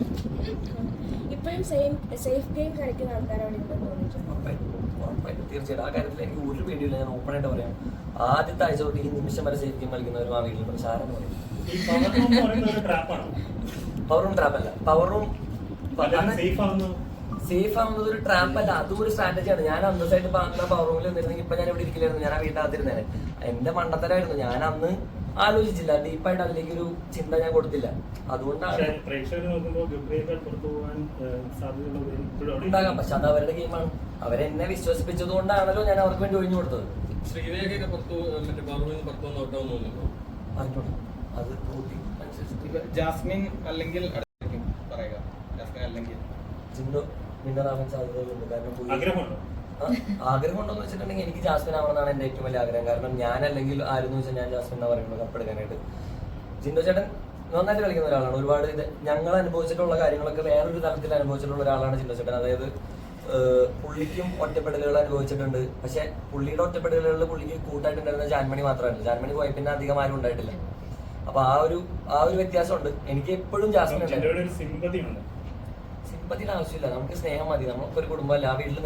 ഇപ്പോഴും സെയിം സേഫ് ഗെയിം കളിക്കുന്ന ആൾക്കാർ അവിടെ ഉണ്ടെന്ന് തോന്നിയിട്ടുണ്ട് ഉറപ്പായിട്ടും ഉറപ്പായിട്ടും. തീർച്ചയായിട്ടും. ആ കാര്യത്തിൽ എനിക്ക് ഒരു പേടിയില്ല ഞാൻ ഓപ്പൺ ആയിട്ട് പറയാം. ആദ്യത്തെ ആഴ്ച തൊട്ട് ഈ നിമിഷം വരെ സേഫ് ഗെയിം കളിക്കുന്നവരും ആ വീട്ടിൽ പക്ഷെ ആരെന്ന് പറയും? പവർ റൂം റൂം സേഫ് ആവുന്നു സേഫ് ആവുന്നത് ഒരു ട്രാപ്പ് അല്ല. അതും ഒരു സ്ട്രാറ്റജിയാണ് ഞാൻ അന്ന് പറഞ്ഞ പവർ റൂമിൽ നിന്നിരുന്നെങ്കിൽ ഇപ്പൊ ഞാൻ ഇവിടെ ഇരിക്കില്ലായിരുന്നു. ഞാൻ ആ വീട്ടിനകത്തിരുന്നേനെ. എന്റെ മണ്ടത്തരായിരുന്നു. ഞാൻ അന്ന് ആലോചിച്ചില്ല. ഡീപ്പായിട്ട് അതിലേക്ക് ഒരു ചിന്ത ഞാൻ കൊടുത്തില്ല. അതുകൊണ്ടാണ് ഉണ്ടാകാം. പക്ഷെ അത് അവരുടെ ഗെയിമാണ് അവരെന്നെ വിശ്വസിപ്പിച്ചത് കൊണ്ടാണല്ലോ ഞാൻ അവർക്ക് വേണ്ടി ഒഴിഞ്ഞു കൊടുത്തത്. ശ്രീരേഖയൊക്കെ പുറത്തു മറ്റേ പുറത്തു തോന്നുന്നു. പറഞ്ഞോളൂ അത് കൂട്ടി ജാസ്മിൻ അല്ലെങ്കിൽ പറയുക. ജാസ്മിൻ അല്ലെങ്കിൽ ജിൻഡോ വിന്നറാവാൻ സാധ്യതകളുണ്ട്. കാരണം ആഗ്രഹം ഉണ്ടോന്ന് വെച്ചിട്ടുണ്ടെങ്കിൽ എനിക്ക് ജാസ്മിൻ ആവണമെന്നാണ് എന്റെ ഏറ്റവും വലിയ ആഗ്രഹം. കാരണം ഞാൻ അല്ലെങ്കിൽ ആരെന്ന് വെച്ചാൽ ഞാൻ ജാസ്മിൻ എന്നാ പറയുന്നത് കപ്പെടുക്കാനായിട്ട് ജിൻഡോ ചേട്ടൻ നന്നായിട്ട് കളിക്കുന്ന ഒരാളാണ്. ഒരുപാട് ഇത് ഞങ്ങൾ അനുഭവിച്ചിട്ടുള്ള കാര്യങ്ങളൊക്കെ വേറൊരു തലത്തിൽ അനുഭവിച്ചിട്ടുള്ള ഒരാളാണ് ജിൻഡോ ചേട്ടൻ. അതായത് പുള്ളിക്കും ഒറ്റപ്പെടലുകൾ അനുഭവിച്ചിട്ടുണ്ട്. പക്ഷെ പുള്ളിയുടെ ഒറ്റപ്പെടലുകളിൽ പുള്ളിക്ക് കൂട്ടായിട്ടുണ്ടായിരുന്ന ജാൻമണി മാത്രമായിരുന്നു. ജാൻമണി പോയ പിന്നെ അധികം ആരും ഉണ്ടായിട്ടില്ല. അപ്പൊ ആ ഒരു ആ ഒരു വ്യത്യാസമുണ്ട്. എനിക്ക് എപ്പോഴും ജാസ്മിൻ സിമ്പതിയുടെ ആവശ്യമില്ല. നമുക്ക് സ്നേഹം മതി. നമ്മളൊക്കെ ഒരു കുടുംബമല്ല. ആ വീട്ടിൽ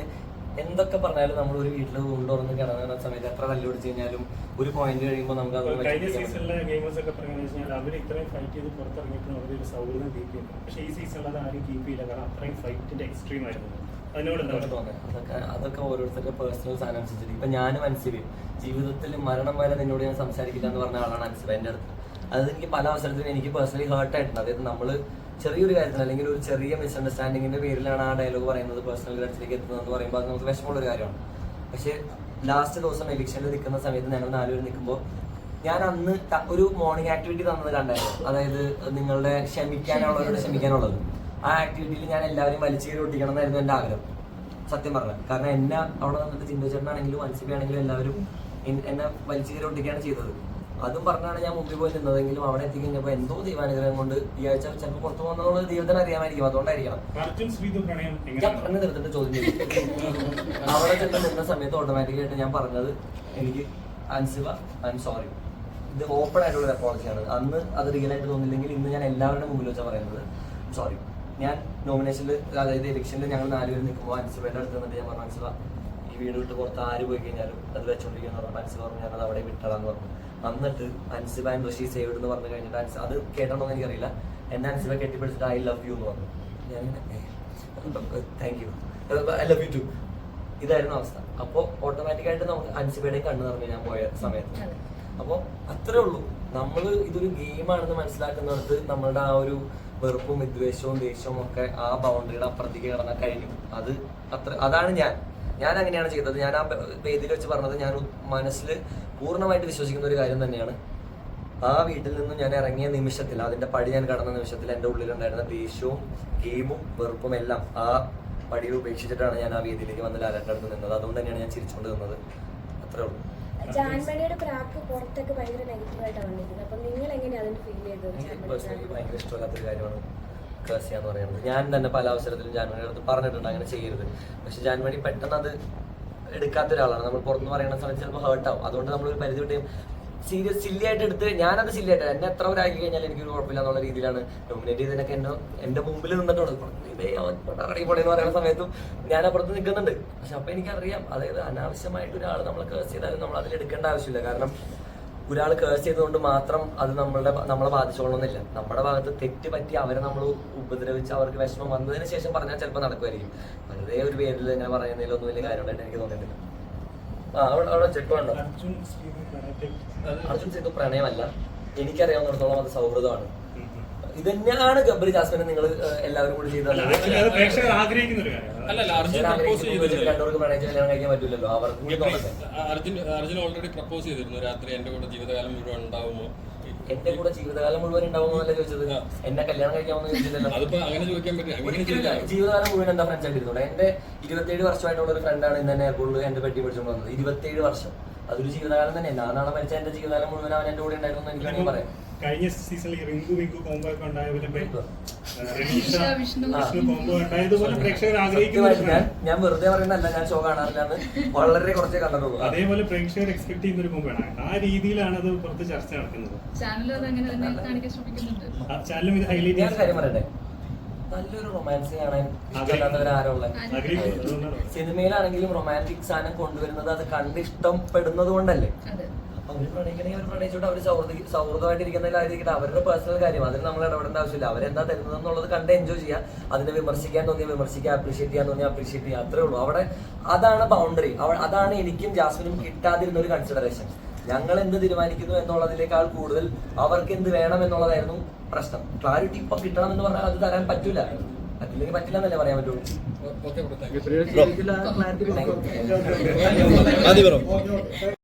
എന്തൊക്കെ പറഞ്ഞാലും നമ്മൾ ഒരു വീട്ടിൽ കൊണ്ടുവന്ന് കിടന്ന സമയത്ത് എത്ര തല്ലു പിടിച്ചു കഴിഞ്ഞാലും ഒരു പോയിന്റ് കഴിയുമ്പോൾ നമുക്ക് അത് കഴിഞ്ഞ സീസണിലെ ഗെയിമേഴ്സ് ഒക്കെ പറഞ്ഞു കഴിഞ്ഞാൽ അവർ ഇത്രയും ഫൈറ്റ് ചെയ്ത് പുറത്തിറങ്ങിയിട്ടും അവരൊരു സൗഹൃദം കീപ്പ് ചെയ്യുന്നു. പക്ഷേ ഈ സീസണിൽ അത് ആരും കീപ്പ് ചെയ്യില്ല. കാരണം അത്രയും ഫൈറ്റിന്റെ എക്സ്ട്രീം ആയിരുന്നു. അതിനോട് അതൊക്കെ അതൊക്കെ ഓരോരുത്തരുടെ പേഴ്സണൽ സാധനം അനുസരിച്ചിട്ട്. ഇപ്പൊ ഞാനും അൻസിബയും ജീവിതത്തിൽ മരണം വരെ നിന്നോട് ഞാൻ സംസാരിക്കില്ല എന്ന് പറഞ്ഞ ആളാണ് അനുസരിച്ച് എന്റെ അടുത്ത്. അത് എനിക്ക് പല അവസരത്തിലും എനിക്ക് പേഴ്സണലി ഹേർട്ട് ആയിട്ടുണ്ട്. അതായത് നമ്മൾ ചെറിയൊരു കാര്യത്തിന് അല്ലെങ്കിൽ ഒരു ചെറിയ മിസ്അണ്ടർസ്റ്റാൻഡിങ്ങിന്റെ പേരിലാണ് ആ ഡയലോഗ് പറയുന്നത് പേഴ്സണൽ ഗ്രഡ്സിലേക്ക് എത്തുന്നത് എന്ന് പറയുമ്പോൾ അത് നമുക്ക് വിഷമമുള്ള ഒരു കാര്യമാണ്. പക്ഷേ ലാസ്റ്റ് ദിവസം എലക്ഷനിൽ നിൽക്കുന്ന സമയത്ത് ഞങ്ങൾ നാലുപേർ നിൽക്കുമ്പോൾ ഞാൻ അന്ന് ഒരു മോർണിംഗ് ആക്ടിവിറ്റി തന്നത് കണ്ടായിരുന്നു. അതായത് നിങ്ങളുടെ ക്ഷമിക്കാനുള്ളവരോട് ക്ഷമിക്കാനുള്ളത്. ആ ആക്ടിവിറ്റിയിൽ ഞാൻ എല്ലാവരും വലിച്ചു കയറി ഒട്ടിക്കണം എന്നായിരുന്നു എന്റെ ആഗ്രഹം. സത്യം പറഞ്ഞത് കാരണം എന്നെ അവിടെ വന്നിട്ട് ചിന്തചേട്ടനാണെങ്കിലും അൻസിബിയാണെങ്കിലും എല്ലാവരും എന്നെ വലിച്ചു കയറി ഒട്ടിക്കുകയാണ് ചെയ്തത്. അതും പറഞ്ഞാണ് ഞാൻ മുമ്പിൽ പോയി നിന്നതെങ്കിലും അവിടെ എത്തിക്കഴിഞ്ഞപ്പോൾ എന്തോ ദൈവാനുഗ്രഹം കൊണ്ട് ഈ ആഴ്ച ചിലപ്പോൾ പുറത്തു പോകുന്നതുകൊണ്ട് ദൈവത്തിന് അറിയാമായിരിക്കും. അതുകൊണ്ടായിരിക്കണം. ഞാൻ പറഞ്ഞു നിർത്തിട്ട് ചോദ്യം. അവിടെ ചെന്ന് നിന്ന സമയത്ത് ഓട്ടോമാറ്റിക്കായിട്ട് ഞാൻ പറഞ്ഞത് എനിക്ക് അൻസിബ ഐ എം സോറി ഇത് ഓപ്പൺ ആയിട്ടുള്ള ഒരു അപ്പോളജിയാണ് അന്ന് അത് റിയൽ ആയിട്ട് തോന്നില്ലെങ്കിൽ ഇന്ന് ഞാൻ എല്ലാവരുടെ മുമ്പിൽ വെച്ചാൽ പറയുന്നത് സോറി ഞാൻ നോമിനേഷനിൽ അതായത് ഇലക്ഷനിൽ ഞങ്ങൾ നാലുപേർ നിൽക്കുമ്പോൾ അൻസിബയുടെ അടുത്ത് നിന്നിട്ട് ഞാൻ പറഞ്ഞു അൻസിബ ഈ വീട് വിട്ട് പുറത്ത് ആര് പോയി കഴിഞ്ഞാലും അത് വെച്ചോണ്ടിരിക്കുന്ന പറഞ്ഞു. അൻസിബ പറഞ്ഞു ഞാനത് അവിടെ വിട്ടടാന്ന് പറഞ്ഞു. എന്നിട്ട് അൻസിബ ആൻഡ് ഋഷി സേവ്ഡ് എന്ന് പറഞ്ഞു കഴിഞ്ഞിട്ട് അൻസ അത് കേട്ടണോ എന്ന് എനിക്കറിയില്ല. എന്നെ അൻസിബ കെട്ടിപ്പിടിച്ചിട്ട് ഐ ലവ് യു എന്ന് പറഞ്ഞു. ഞാൻ thank you I love you too ഇതായിരുന്നു അവസ്ഥ. അപ്പോൾ ഓട്ടോമാറ്റിക്കായിട്ട് നമുക്ക് അൻസിബയുടെയും കണ്ണു നിറഞ്ഞു ഞാൻ പോയ സമയത്ത്. അപ്പോൾ അത്രേ ഉള്ളൂ. നമ്മൾ ഇതൊരു ഗെയിമാണെന്ന് മനസ്സിലാക്കുന്നിടത്ത് നമ്മളുടെ ആ ഒരു വെറുപ്പും വിദ്വേഷവും ദേഷ്യവും ഒക്കെ ആ ബൗണ്ടറിയുടെ അപ്പുറത്തേക്ക് കടന്നാൽ കഴിഞ്ഞു അത് അത്ര അതാണ് ഞാൻ. ഞാൻ അങ്ങനെയാണ് ചെയ്തത്. ഞാൻ ആ വേദിയിൽ വെച്ച് പറഞ്ഞത് ഞാൻ മനസ്സിൽ പൂർണമായിട്ട് വിശ്വസിക്കുന്ന ഒരു കാര്യം തന്നെയാണ്. ആ വീട്ടിൽ നിന്നും ഞാൻ ഇറങ്ങിയ നിമിഷത്തിൽ അതിന്റെ പടി ഞാൻ കടന്ന നിമിഷത്തിൽ എന്റെ ഉള്ളിലുണ്ടായിരുന്ന ദേഷ്യവും ഗെയിമും വെറുപ്പും എല്ലാം ആ പടി ഉപേക്ഷിച്ചിട്ടാണ് ഞാൻ ആ വേദിയിലേക്ക് വന്ന് ലാലന്റെ അടുത്ത് നിന്നത്. അതുകൊണ്ട് തന്നെയാണ് ഞാൻ ചിരിച്ചുകൊണ്ട് നിന്നത്. അത്രേ ഉള്ളൂ. ജാൻമണിയുടെ പ്രാക്ക് പുറത്തൊക്കെ ഭയങ്കര നെഗറ്റീവായിട്ടാണ് വന്നിരിക്കുന്നത്. അപ്പം നിങ്ങൾ എങ്ങനെയാണ് അതിന് ഫീൽ ചെയ്തത്? ഭയങ്കര ഇഷ്ടമില്ലാത്തൊരു കാര്യമാണ്. കേസ് ചെയ്യാന്ന് പറയുന്നത്. ഞാൻ തന്നെ പല അവസരത്തിലും ജാൻമണിയുടെ അടുത്ത് പറഞ്ഞിട്ടുണ്ട് അങ്ങനെ ചെയ്യരുത്. പക്ഷെ ജാൻമണി പെട്ടെന്ന് അത് എടുക്കാത്ത ഒരാളാണ്. നമ്മൾ പുറത്ത് പറയുന്ന സമയത്ത് ചിലപ്പോൾ ഹേർട്ട് ആവും. അതുകൊണ്ട് നമ്മൾ ഒരു പരിധി വിട്ട് സീരിയസ് സില്ലി ആയിട്ട് എടുത്ത് ഞാനത് സില്ലി ആയിട്ട് എന്നെ എത്ര ഒരാക്കി കഴിഞ്ഞാൽ എനിക്കൊരു കുഴപ്പമില്ല എന്നുള്ള രീതിയിലാണ് നോമിനേറ്റ് ചെയ്തതിനൊക്കെ എന്നെ എന്റെ മുമ്പിൽ നിന്നിട്ടുണ്ട്. എന്ന് പറയുന്ന സമയത്തും ഞാൻ അപ്പുറത്ത് നിൽക്കുന്നുണ്ട്. പക്ഷെ അപ്പൊ എനിക്കറിയാം. അതായത് അനാവശ്യമായിട്ട് ഒരാൾ നമ്മളെ കേസ് ചെയ്താലും നമ്മൾ അതിൽ എടുക്കേണ്ട ആവശ്യമില്ല. കാരണം ഒരാൾ കേസ് ചെയ്തുകൊണ്ട് മാത്രം അത് നമ്മളുടെ നമ്മളെ ബാധിച്ചോളണമെന്നില്ല നമ്മുടെ ഭാഗത്ത് തെറ്റ് പറ്റി അവരെ നമ്മൾ ഉപദ്രവിച്ച് അവർക്ക് വിഷമം വന്നതിന് ശേഷം പറഞ്ഞാൽ ചിലപ്പോൾ നടക്കുമായിരിക്കും വെറുതെ ഒരു പേരിൽ ഇങ്ങനെ പറയുന്നതിലൊന്നും വലിയ കാര്യമുണ്ടായിട്ട് എനിക്ക് തോന്നിയിട്ടില്ല. ആ അവിടെ അവിടെ ചെക്ക് വേണ്ടോ അർജുൻ സിംഗ് പ്രണയത്തെ അർജുൻ സേതു പ്രണയമല്ല. എനിക്കറിയാവുന്നിടത്തോളം അത് സൗഹൃദമാണ്. ഇത് തന്നെയാണ് ഗബ്രി ജാസ്മിനെ നിങ്ങൾ എല്ലാവരും കൂടി ചെയ്തത്. കല്യാണം കഴിക്കാൻ പറ്റില്ലല്ലോ. അവർക്ക് കൂടി തോന്നട്ടെ. അർജുൻ അർജുൻ ഓൾറെഡി പ്രപ്പോസ് ചെയ്തിരുന്നു. രാത്രി എന്റെ കൂടെ ജീവിതകാലം മുഴുവൻ ഉണ്ടാവുമോ? എന്റെ കൂടെ ജീവിതകാലം മുഴുവൻ ഉണ്ടാവുമെന്നല്ല ചോദിച്ചത്? എന്നെ കല്യാണം കഴിക്കാമെന്ന് ചോദിച്ചില്ലല്ലോ. ഒരിക്കലില്ല ജീവിതകാലം മുഴുവൻ എന്താ ഫ്രണ്ട്സ് ആയിട്ടിരുന്നോടെ എന്റെ ഇരുപത്തേഴ് വർഷമായിട്ടുള്ള ഒരു ഫ്രണ്ടാണ് ഇന്ന് എന്നെ എയർപോർട്ടിൽ എന്റെ പെട്ടി പിടിച്ചോണ്ട് വന്നത്. ഇരുപത്തേഴ് വർഷം. അതൊരു ജീവിതകാലം തന്നെ നാളെ മരിച്ച എന്റെ ജീവിതകാലം മുഴുവൻ അവൻ എന്റെ കൂടെ ഉണ്ടായിരുന്നു എന്ന് എനിക്ക് വേണമെങ്കിൽ പറയാം. കഴിഞ്ഞ സീസണിൽ റിങ്കു വിങ്കു കോംബോ ഒക്കെ ഉണ്ടായ പോലെ? വിഷ്ണു. കോംബോ ഉണ്ടായതുപോലെ പ്രേക്ഷകർ ആഗ്രഹിക്കുന്ന ഞാൻ വെറുതെ പറയുന്നല്ല ഞാൻ ഷോ കാണാറില്ലാന്ന് വളരെ കുറച്ചേ കണ്ടിട്ടുള്ളൂ. അതേപോലെ പ്രേക്ഷകർ എക്സ്പെക്ട് ചെയ്യുന്ന ഒരു കോംബോ ആണ്. ആ രീതിയിലാണ് അത് പുറത്ത് ചർച്ച നടക്കുന്നത്. ചാനൽ അങ്ങനെ തന്നെ കാണിക്കാൻ ശ്രമിക്കുന്നുണ്ട്. ആ ചാനലും ഇത് ഹൈലൈറ്റ് ചെയ്യാൻ കാര്യം പറയട്ടെ? നല്ലൊരു റൊമാൻസ് കാണാൻ ഇഷ്ടമില്ലാത്തവരാരുള്ള ആഗ്രഹിക്കുന്നത് അതുകൊണ്ടാണ് സിനിമയിലാണെങ്കിലും റൊമാന്റിക് സാധനം കൊണ്ടുവരുന്നത് അത് കണ്ട് ഇഷ്ടപ്പെടുന്നത് കൊണ്ടല്ലേ? അവർ പ്രണയിക്കണമെങ്കിൽ അവർ പ്രണയിച്ചോട്ട്. അവർ സൗഹൃദ സൗഹൃദമായിട്ടിരിക്കുന്നതിലായിരിക്കട്ടെ. അവരുടെ പേഴ്സണൽ കാര്യം. അതിന് നമ്മൾ ഇടപെടേണ്ട ആവശ്യമില്ല. അവരെന്താ തരുന്നത് എന്നുള്ളത് കണ്ട് എൻജോയ് ചെയ്യുക. അതിനെ വിമർശിക്കാൻ തോന്നിയ വിമർശിക്കാൻ അപ്രീഷിയേറ്റ് ചെയ്യാൻ തോന്നിയ അപ്രീഷിയേറ്റ് ചെയ്യുക. അത്രേ ഉള്ളൂ. അവിടെ അതാണ് ബൗണ്ടറി അതാണ് എനിക്കും ജാസ്മിനും കിട്ടാതിരുന്ന ഒരു കൺസിഡറേഷൻ ഞങ്ങൾ എന്ത് തീരുമാനിക്കുന്നു എന്നുള്ളതിനേക്കാൾ കൂടുതൽ അവർക്ക് എന്ത് വേണം എന്നുള്ളതായിരുന്നു പ്രശ്നം. ക്ലാരിറ്റി ഇപ്പൊ കിട്ടണം എന്ന് പറഞ്ഞാൽ അത് തരാൻ പറ്റൂല. പറ്റില്ലെങ്കിൽ പറ്റില്ല എന്നല്ലേ പറയാൻ പറ്റുള്ളൂ. Okay bro thank you. Clarity ജീവിതത്തിൽ ആ ക്ലാരിറ്റി